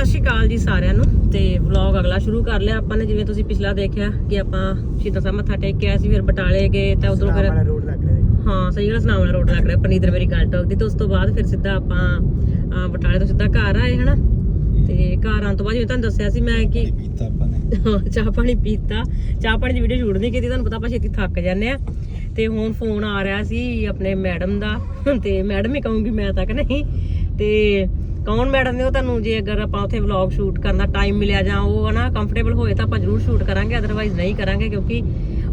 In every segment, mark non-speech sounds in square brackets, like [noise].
ਸਤਿ ਸ਼੍ਰੀ ਅਕਾਲ ਜੀ ਸਾਰਿਆਂ ਨੂੰ ਤੇ ਵਲੌਗ ਅਗਲਾ ਸ਼ੁਰੂ ਕਰ ਲਿਆ। ਆਪਾਂ ਨੇ ਜਿਵੇਂ ਤੁਸੀਂ ਪਿਛਲਾ ਦੇਖਿਆ ਕਿ ਆਪਾਂ ਸ਼ਹੀਦਾਂ ਸਾਹਿਬ ਮੱਥਾ ਟੇਕ ਕੇ ਆਏ ਸੀ ਫਿਰ ਬਟਾਲੇ ਗਏ ਤਾਂ ਉਧਰੋਂ ਫਿਰ ਰੋਡ ਲੱਗ ਰਿਹਾ ਹਾਂ ਸਹੀ ਗੱਲ ਵਾਲਾ ਰੋਡ ਲੱਗ ਰਿਹਾ ਪਨੀਦਰ ਮੇਰੀ ਗੱਲ ਟੋਕ ਦੀ। ਤੇ ਉਸ ਤੋਂ ਬਾਅਦ ਫਿਰ ਸਿੱਧਾ ਆਪਾਂ ਬਟਾਲੇ ਤੋਂ ਸਿੱਧਾ ਘਰ ਆਏ ਹਨਾ? ਤੇ ਘਰ ਆਉਣ ਤੋਂ ਬਾਅਦ ਜਿਵੇਂ ਤੁਹਾਨੂੰ ਦੱਸਿਆ ਸੀ ਮੈਂ ਕਿ ਪੀਤਾ ਆਪਾਂ ਨੇ। ਚਾਹ ਪਾਣੀ ਪੀਤਾ। ਚਾਹ ਪਾਣੀ ਦੀ ਵੀਡੀਓ ਸ਼ੂਟ ਨਹੀਂ ਕੀਤੀ ਤੁਹਾਨੂੰ ਪਤਾ ਆਪਾਂ ਛੇਤੀ ਥੱਕ ਜਾਂਦੇ ਆ। ਤੇ ਹੁਣ ਫੋਨ ਆ ਰਿਹਾ ਸੀ ਆਪਣੇ ਮੈਡਮ ਦਾ। ਤੇ ਮੈਡਮ ਹੀ ਕਹੂੰਗੀ ਮੈਂ ਤੱਕ ਨਹੀਂ। ਤੇ ਕੌਣ ਮੈਡਮ ਨੇ ਉਹ ਤੁਹਾਨੂੰ ਜੇ ਅਗਰ ਆਪਾਂ ਉੱਥੇ ਵਲੌਗ ਸ਼ੂਟ ਕਰਨ ਦਾ ਟਾਈਮ ਮਿਲਿਆ ਜਾਂ ਉਹ ਹਨਾ ਕੰਫਰਟੇਬਲ ਹੋਏ ਤਾਂ ਆਪਾਂ ਜ਼ਰੂਰ ਸ਼ੂਟ ਕਰਾਂਗੇ ਅਦਰਵਾਈਜ਼ ਨਹੀਂ ਕਰਾਂਗੇ ਕਿਉਂਕਿ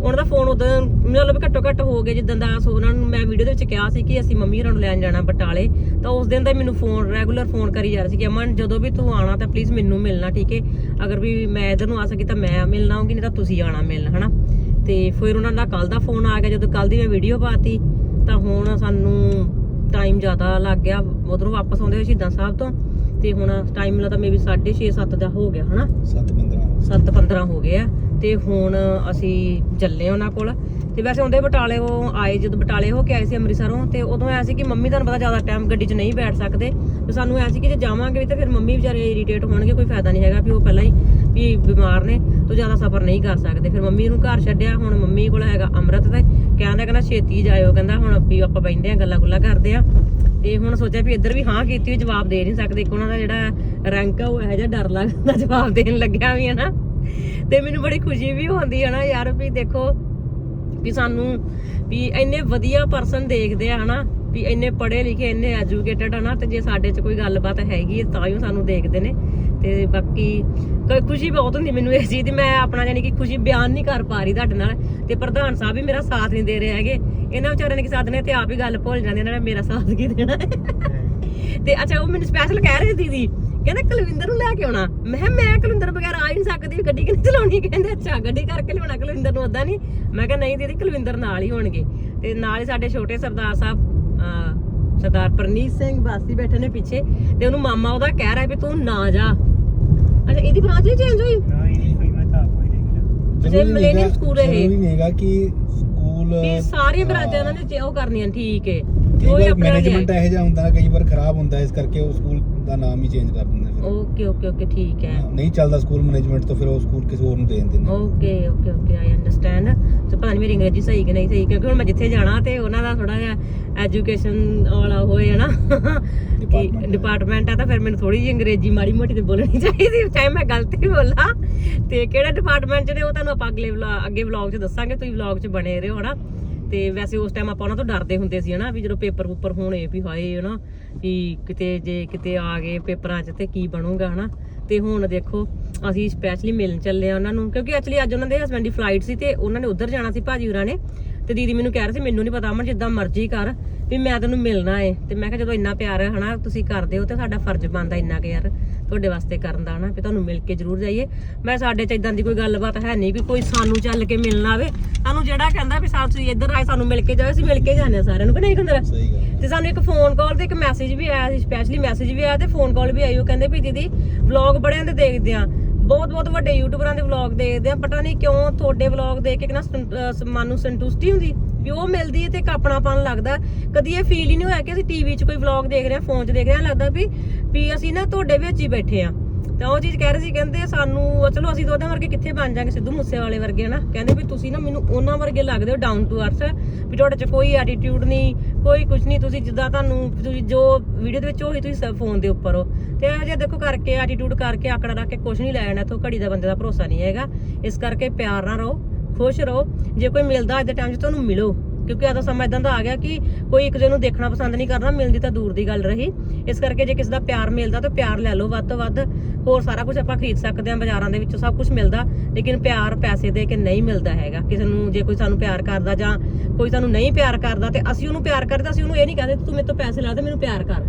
ਉਹਨਾਂ ਦਾ ਫੋਨ ਉਦੋਂ ਮਤਲਬ ਘੱਟੋ ਘੱਟ ਹੋ ਗਏ ਜਿੱਦਾਂ ਦਾ ਸੋ ਉਹਨਾਂ ਨੂੰ ਮੈਂ ਵੀਡੀਓ ਦੇ ਵਿੱਚ ਕਿਹਾ ਸੀ ਕਿ ਅਸੀਂ ਮੰਮੀ ਹੋਰਾਂ ਨੂੰ ਲੈਣ ਜਾਣਾ ਬਟਾਲੇ, ਤਾਂ ਉਸ ਦਿਨ ਦਾ ਮੈਨੂੰ ਫੋਨ ਰੈਗੂਲਰ ਫੋਨ ਕਰੀ ਜਾ ਰਿਹਾ ਸੀ ਕਿ ਅਮਨ ਜਦੋਂ ਵੀ ਤੂੰ ਆਣਾ ਤਾਂ ਪਲੀਜ਼ ਮੈਨੂੰ ਮਿਲਣਾ, ਠੀਕ ਹੈ? ਅਗਰ ਵੀ ਮੈਂ ਇਧਰ ਨੂੰ ਆ ਸਕੀ ਤਾਂ ਮੈਂ ਮਿਲਣਾ ਹੋਊਗੀ ਨਹੀਂ ਤਾਂ ਤੁਸੀਂ ਆਣਾ ਮਿਲਣ, ਹਨਾ? ਤੇ ਫਿਰ ਉਹਨਾਂ ਦਾ ਕੱਲ ਦਾ ਫੋਨ ਆ ਗਿਆ, ਜਦੋਂ ਕੱਲ ਦੀ ਮੈਂ ਵੀਡੀਓ ਪਾਤੀ, ਤਾਂ ਹੁਣ ਸਾਨੂੰ ਟਾਈਮ ਜ਼ਿਆਦਾ ਲੱਗ ਗਿਆ। ਉਧਰੋਂ ਵਾਪਸ ਆਉਂਦੇ ਹੋਏ ਸ਼ਹੀਦਾਂ ਸਾਹਿਬ ਤੋਂ। ਤੇ ਹੁਣ ਟਾਈਮ ਲੱਗਦਾ ਮੇਬੀ 6:30 7 ਦਾ ਹੋ ਗਿਆ ਹਨਾ? 7 15 7 15 ਹੋ ਗਏ ਆ। ਤੇ ਹੁਣ ਅਸੀਂ ਚੱਲੇ ਉਹਨਾਂ ਕੋਲ। ਤੇ ਵੈਸੇ ਹੁੰਦੇ ਬਟਾਲੇ ਉਹ ਆਏ ਜਦੋਂ ਬਟਾਲੇ ਹੋ ਕੇ ਆਏ ਸੀ ਅੰਮ੍ਰਿਤਸਰੋਂ ਤੇ ਉਦੋਂ ਐ ਸੀ ਕਿ ਮੰਮੀ ਤੁਹਾਨੂੰ ਪਤਾ ਜ਼ਿਆਦਾ ਟਾਈਮ ਗੱਡੀ 'ਚ ਨਹੀਂ ਬੈਠ ਸਕਦੇ। ਤੇ ਸਾਨੂੰ ਐ ਸੀ ਕਿ ਜੇ ਜਾਵਾਂਗੇ ਵੀ ਤਾਂ ਫਿਰ ਮੰਮੀ ਵਿਚਾਰੇ ਇਰੀਟੇਟ ਹੋਣਗੇ ਕੋਈ ਫਾਇਦਾ ਨਹੀਂ ਹੈਗਾ ਵੀ ਉਹ ਪਹਿਲਾਂ ਹੀ ਵੀ ਬਿਮਾਰ ਨੇ, ਤੋਂ ਜ਼ਿਆਦਾ ਸਫ਼ਰ ਨਹੀਂ ਕਰ ਸਕਦੇ। ਫਿਰ ਮੰਮੀ ਨੂੰ ਘਰ ਛੱਡਿਆ, ਹੁਣ ਮੰਮੀ ਕੋਲ ਹੈਗਾ ਅੰਮ੍ਰਿਤ ਤੇ। ਕਹਿੰਦਾ ਕਹਿੰਦਾ ਛੇਤੀ ਜਾਇਓ, ਕਹਿੰਦਾ ਹੁਣ ਵੀ ਆਪਾਂ ਬੈਠਦੇ ਆ ਗੱਲਾਂ ਗੁੱਲਾਂ ਕਰਦੇ ਆ ਤੇ ਹੁਣ ਸੋਚਿਆ ਵੀ ਇੱਧਰ ਵੀ ਹਾਂ ਕੀਤੀ ਵੀ ਜਵਾਬ ਦੇ ਨਹੀਂ ਸਕਦੇ। ਇੱਕ ਉਹਨਾਂ ਦਾ ਜਿਹੜਾ ਰੈਂਕ ਆ, ਉਹ ਇਹੋ ਜਿਹਾ ਡਰ ਲੱਗਦਾ, ਜਵਾਬ ਦੇਣ ਲੱਗਿਆ ਵੀ ਹਨਾ ਤੇ ਮੈਨੂੰ ਬੜੀ ਖੁਸ਼ੀ ਵੀ ਹੁੰਦੀ ਹੈ ਨਾ ਯਾਰ ਵੀ ਦੇਖੋ ਵੀ ਸਾਨੂੰ ਵੀ ਇੰਨੇ ਵਧੀਆ ਪਰਸਨ ਦੇਖਦੇ ਆ, ਹਨਾ। ਵੀ ਇੰਨੇ ਪੜ੍ਹੇ ਲਿਖੇ, ਇੰਨੇ ਐਜੂਕੇਟਡ ਨਾ ਤੇ ਜੇ ਸਾਡੇ 'ਚ ਕੋਈ ਗੱਲਬਾਤ ਹੈਗੀ ਹੈ ਤਾਂ ਹੀ ਸਾਨੂੰ ਦੇਖਦੇ ਨੇ। ਤੇ ਬਾਕੀ ਕ- ਖੁਸ਼ੀ ਬਹੁਤ ਹੁੰਦੀ ਮੈਨੂੰ ਇਸ ਚੀਜ਼ ਦੀ, ਮੈਂ ਆਪਣਾ ਯਾਨੀ ਕਿ ਖੁਸ਼ੀ ਬਿਆਨ ਨਹੀਂ ਕਰ ਪਾ ਰਹੀ ਤੁਹਾਡੇ ਨਾਲ। ਤੇ ਪ੍ਰਧਾਨ ਸਾਹਿਬ ਵੀ ਮੇਰਾ ਸਾਥ ਨਹੀਂ ਦੇ ਰਹੇ ਹੈਗੇ। ਇਹਨਾਂ ਵਿਚਾਰਿਆਂ ਨੇ ਕੀ ਸਾਥ ਨੇ ਤੇ ਆਪ ਹੀ ਗੱਲ ਭੁੱਲ ਜਾਂਦੇ ਇਹਨਾਂ ਨੇ ਮੇਰਾ ਸਾਥ ਕੀ ਦੇਣਾ। ਤੇ ਅੱਛਾ, ਉਹ ਮੈਨੂੰ ਸਪੈਸ਼ਲ ਕਹਿ ਰਹੇ ਦੀਦੀ, ਕਹਿੰਦੇ ਕੁਲਵਿੰਦਰ ਨੂੰ ਲੈ ਕੇ ਆਉਣਾ। ਮੈਂ ਕਿਹਾ, ਮੈਂ ਕੁਲਵਿੰਦਰ ਬਗੈਰ ਆ ਹੀ ਨਹੀਂ ਸਕਦੀ ਗੱਡੀ ਕਿੰਨੀ ਚਲਾਉਣੀ? ਕਹਿੰਦੇ, ਅੱਛਾ, ਗੱਡੀ ਕਰਕੇ ਲਿਆਉਣਾ ਕੁਲਵਿੰਦਰ ਨੂੰ ਉਦਾਂ ਨਹੀਂ। ਮੈਂ ਕਿਹਾ, ਨਹੀਂ ਦੀਦੀ, ਕੁਲਵਿੰਦਰ ਨਾਲ ਹੀ ਹੋਣਗੇ। ਤੇ ਨਾਲ ਹੀ ਸਾਡੇ ਛੋਟੇ ਸਰਦਾਰ ਸਾਹਿਬ ਸਰਦਾਰ ਪ੍ਰਨੀਤ ਸਿੰਘ ਬਾਸੀ ਬੈਠੇ ਨੇ ਪਿੱਛੇ ਤੇ ਉਹਨੂੰ ਮਾਮਾ ਉਹਦਾ ਕਹਿ ਰਿਹਾ ਵੀ ਤੂੰ ਨਾ ਜਾ। ਅੱਛਾ ਇਹਦੀ ਬ੍ਰਾਂਚ ਨਹੀਂ ਚੇਂਜ ਹੋਈ? ਨਹੀਂ ਕੋਈ ਮੈਂ ਤਾਂ ਹੋਈ ਦੇਖ ਜੇ millennium ਸਕੂਲ ਇਹ। ਨਹੀਂ ਹੈਗਾ ਕਿ ਸਕੂਲ ਵੀ ਸਾਰੀਆਂ ਬ੍ਰਾਂਚਾਂ ਇਹਨਾਂ ਨੇ ਉਹ ਕਰਨੀਆਂ ਠੀਕ ਹੈ ਕਈ ਆਪਣਾ ਮੈਨੇਜਮੈਂਟ ਇਹੋ ਜਿਹਾ ਹੁੰਦਾ ਕਈ ਵਾਰ ਖਰਾਬ ਹੁੰਦਾ ਇਸ ਕਰਕੇ ਉਹ ਸਕੂਲ ਦਾ ਨਾਮ ਹੀ ਚੇਂਜ ਕਰ ਓਕੇ ਓਕੇ ਓਕੇ ਠੀਕ ਹੈ। ਨਹੀਂ ਚੱਲਦਾ ਸਕੂਲ ਮੈਨੇਜਮੈਂਟ ਤੋਂ ਫਿਰ ਉਹ ਸਕੂਲ ਕਿਸੇ ਹੋਰ ਨੂੰ ਦੇ ਦਿੰਦੇ ਨੇ। Okay okay okay I understand ਤੇ ਪਤਾ ਨਹੀਂ ਮੇਰੀ ਅੰਗਰੇਜ਼ੀ ਸਹੀ ਕਿ ਨਹੀਂ ਸਹੀ ਕਿਉਂਕਿ ਹੁਣ ਮੈਂ ਜਿੱਥੇ ਜਾਣਾ ਤੇ ਉਹਨਾਂ ਦਾ ਥੋੜਾ ਜਿਹਾ ਐਜੂਕੇਸ਼ਨ ਵਾਲਾ ਹੋਏ ਨਾ। Department। ਡਿਪਾਰਟਮੈਂਟ ਆ ਤਾਂ ਫਿਰ ਮੈਨੂੰ ਥੋੜੀ ਜਿਹੀ ਅੰਗਰੇਜ਼ੀ ਮਾੜੀ ਮੋਟੀ ਤੇ ਬੋਲਣੀ ਚਾਹੀਦੀ ਚਾਹੇ ਮੈਂ ਗਲਤ ਹੀ ਬੋਲਾਂ। ਤੇ ਕਿਹੜਾ ਡਿਪਾਰਟਮੈਂਟ ਚ ਨੇ ਉਹ ਤੁਹਾਨੂੰ ਆਪਾਂ ਅਗਲੇ ਅੱਗੇ ਵਲੌਗ 'ਚ ਦੱਸਾਂਗੇ ਤੁਸੀਂ ਵਲੌਗ 'ਚ ਬਣੇ ਰਹੋ ਹਨਾ? ਤੇ ਵੈਸੇ ਉਸ ਟਾਈਮ ਆਪਾਂ ਉਹਨਾਂ ਤੋਂ ਡਰਦੇ ਹੁੰਦੇ ਸੀ ਹਨਾ ਵੀ ਜਦੋਂ ਪੇਪਰ ਉੱਪਰ ਹੋਣੇ ਵੀ ਹਾਏ ਹਨਾ, ਵੀ ਕਿਤੇ ਜੇ ਕਿਤੇ ਆ ਗਏ ਪੇਪਰਾਂ 'ਚ ਤੇ ਕੀ ਬਣੂਗਾ ਹਨਾ। ਤੇ ਹੁਣ ਦੇਖੋ, ਅਸੀਂ ਸਪੈਸ਼ਲੀ ਮਿਲਣ ਚੱਲੇ ਆ ਉਹਨਾਂ ਨੂੰ, ਕਿਉਂਕਿ ਐਕਚੁਅਲੀ ਅੱਜ ਉਹਨਾਂ ਦੇ ਹਸਬੰਡ ਦੀ ਫਲਾਈਟ ਸੀ ਤੇ ਉਹਨਾਂ ਨੇ ਉੱਧਰ ਜਾਣਾ ਸੀ ਭਾਜੀ ਹੋਰਾਂ ਨੇ। ਤੇ ਦੀਦੀ ਮੈਨੂੰ ਕਹਿ ਰਹੇ ਸੀ, ਮੈਨੂੰ ਨਹੀਂ ਪਤਾ, ਅਮਨ, ਜਿੱਦਾਂ ਮਰਜ਼ੀ ਕਰ। ਵੀ ਮੈਂ ਤੈਨੂੰ ਮਿਲਣਾ ਏ। ਤੇ ਮੈਂ ਕਿਹਾ ਜਦੋਂ ਇੰਨਾ ਪਿਆਰ ਹੈ ਹਨਾ ਤੁਸੀਂ ਕਰਦੇ ਹੋ ਤੇ ਸਾਡਾ ਫਰਜ਼ ਬਣਦਾ ਇੰਨਾ ਕਿ ਯਾਰ ਤੁਹਾਡੇ ਵਾਸਤੇ ਕਰਨ ਦਾ ਹਨਾ ਵੀ ਤੁਹਾਨੂੰ ਮਿਲ ਕੇ ਜ਼ਰੂਰ ਜਾਈਏ। ਮੈਂ ਸਾਡੇ ਚ ਇਦਾਂ ਦੀ ਕੋਈ ਗੱਲਬਾਤ ਹੈ ਨਹੀਂ ਕਿ ਕੋਈ ਸਾਨੂੰ ਚੱਲ ਕੇ ਮਿਲਣਾ ਆਵੇ ਸਾਨੂੰ ਜਿਹੜਾ ਕਹਿੰਦਾ ਵੀ ਸਾਲ ਤੁਸੀਂ ਇੱਧਰ ਆਏ ਸਾਨੂੰ ਮਿਲ ਕੇ ਜਾਓ ਅਸੀਂ ਮਿਲ ਕੇ ਜਾਂਦੇ ਆ ਸਾਰਿਆਂ ਨੂੰ ਕਿ ਨਹੀਂ ਗੱਲ ਤੇ ਸਾਨੂੰ ਇੱਕ ਫੋਨ ਕਾਲ ਤੇ ਇੱਕ ਮੈਸੇਜ ਵੀ ਆਇਆ ਸੀ ਸਪੈਸ਼ਲੀ ਮੈਸੇਜ ਵੀ ਆਇਆ ਤੇ ਫੋਨ ਕਾਲ ਵੀ ਆਈ ਉਹ ਕਹਿੰਦੇ ਵੀ ਦੀਦੀ ਵਲੌਗ ਬੜਿਆਂ ਦੇ ਦੇਖਦੇ ਆ ਬਹੁਤ ਬਹੁਤ ਵੱਡੇ ਯੂਟਿਊਬਰਾਂ ਦੇ ਵਲੌਗ ਦੇਖਦੇ ਆ ਪਤਾ ਨਹੀਂ ਕਿਉਂ ਤੁਹਾਡੇ ਵਲੌਗ ਦੇਖ ਕੇ ਨਾ ਮਨ ਨੂੰ ਸੰਤੁਸ਼ਟੀ ਹੁੰਦੀ। ਵੀ ਮਿਲਦੀ ਹੈ ਤੇ ਇੱਕ ਆਪਣਾਪਨ ਲੱਗਦਾ ਕਦੀ ਇਹ ਫੀਲ ਹੀ ਨਹੀਂ ਹੋਇਆ ਕਿ ਅਸੀਂ ਟੀਵੀ 'ਚ ਕੋਈ ਵਲੌਗ ਦੇਖ ਰਹੇ ਹਾਂ ਫੋਨ 'ਚ ਦੇਖ ਰਹੇ ਹਾਂ। ਲੱਗਦਾ ਵੀ ਵੀ ਅਸੀਂ ਨਾ ਤੁਹਾਡੇ ਵਿੱਚ ਹੀ ਬੈਠੇ ਆ ਤਾਂ ਉਹ ਚੀਜ਼ ਕਹਿ ਰਹੇ ਸੀ, ਕਹਿੰਦੇ ਸਾਨੂੰ ਚਲੋ ਅਸੀਂ ਤਾਂ ਉਹਦੇ ਵਰਗੇ ਕਿੱਥੇ ਬਣ ਜਾਾਂਗੇ, ਸਿੱਧੂ ਮੂਸੇ ਵਾਲੇ ਵਰਗੇ, ਹਨਾ? ਕਹਿੰਦੇ ਵੀ ਤੁਸੀਂ ਨਾ ਮੈਨੂੰ ਉਹਨਾਂ ਵਰਗੇ ਲੱਗਦੇ ਹੋ ਡਾਊਨ ਟੂ ਅਰਥ ਵੀ ਤੁਹਾਡੇ 'ਚ ਕੋਈ ਐਟੀਟਿਊਡ ਨਹੀਂ, ਕੋਈ ਕੁਝ ਨਹੀਂ, ਤੁਸੀਂ ਜਿੱਦਾਂ ਤੁਹਾਨੂੰ, ਤੁਸੀਂ ਜੋ ਵੀਡੀਓ ਦੇ ਵਿੱਚ ਉਹੀ ਤੁਸੀਂ ਫੋਨ ਦੇ ਉੱਪਰ ਹੋ। ਤੇ ਇਹ ਜੇ ਦੇਖੋ ਕਰਕੇ ਐਟੀਟਿਊਡ ਕਰਕੇ, ਆਕੜਾ ਰੱਖ ਕੇ ਕੁਝ ਨਹੀਂ ਲੈ ਜਾਣਾ ਇੱਥੋਂ ਘੜੀ ਦਾ ਬੰਦੇ ਦਾ ਭਰੋਸਾ ਨਹੀਂ ਹੈਗਾ। ਇਸ ਕਰਕੇ ਪਿਆਰ ਨਾਲ ਰਹੋ। ਖੁਸ਼ ਰਹੋ। ਜੇ ਕੋਈ ਮਿਲਦਾ ਅੱਜ ਦੇ ਟਾਈਮ 'ਚ ਤੁਹਾਨੂੰ ਮਿਲੋ। ਕਿਉਂਕਿ ਆਦਾ ਸਮਾਂ ਇਦਾਂ ਦਾ ਆ ਗਿਆ ਕਿ ਕੋਈ ਇੱਕ ਦੂਜੇ ਨੂੰ ਦੇਖਣਾ ਪਸੰਦ ਨਹੀਂ ਕਰਦਾ ਮਿਲਦੀ ਤਾਂ ਦੂਰ ਦੀ ਗੱਲ ਰਹੀ। ਇਸ ਕਰਕੇ ਜੇ ਕਿਸੇ ਦਾ ਪਿਆਰ ਮਿਲਦਾ ਤਾਂ ਪਿਆਰ ਲੈ ਲਓ ਵੱਧ ਤੋਂ ਵੱਧ। ਹੋਰ ਸਾਰਾ ਕੁਝ ਆਪਾਂ ਖਰੀਦ ਸਕਦੇ ਹਾਂ ਬਾਜ਼ਾਰਾਂ ਦੇ ਵਿੱਚੋਂ ਸਭ ਕੁਝ ਮਿਲਦਾ। ਲੇਕਿਨ ਪਿਆਰ ਪੈਸੇ ਦੇ ਕੇ ਨਹੀਂ ਮਿਲਦਾ ਹੈਗਾ। ਕਿਸੇ ਨੂੰ ਜੇ ਕੋਈ ਸਾਨੂੰ ਪਿਆਰ ਕਰਦਾ ਜਾਂ ਕੋਈ ਸਾਨੂੰ ਨਹੀਂ ਪਿਆਰ ਕਰਦਾ ਤੇ ਅਸੀਂ ਉਹਨੂੰ ਪਿਆਰ ਕਰਦੇ ਤਾਂ ਅਸੀਂ ਉਹਨੂੰ ਇਹ ਨਹੀਂ ਕਹਿੰਦੇ ਤੂੰ ਮੇਰੇ ਤੋਂ ਪੈਸੇ ਲਾ ਦੇ ਮੈਨੂੰ ਪਿਆਰ ਕਰ।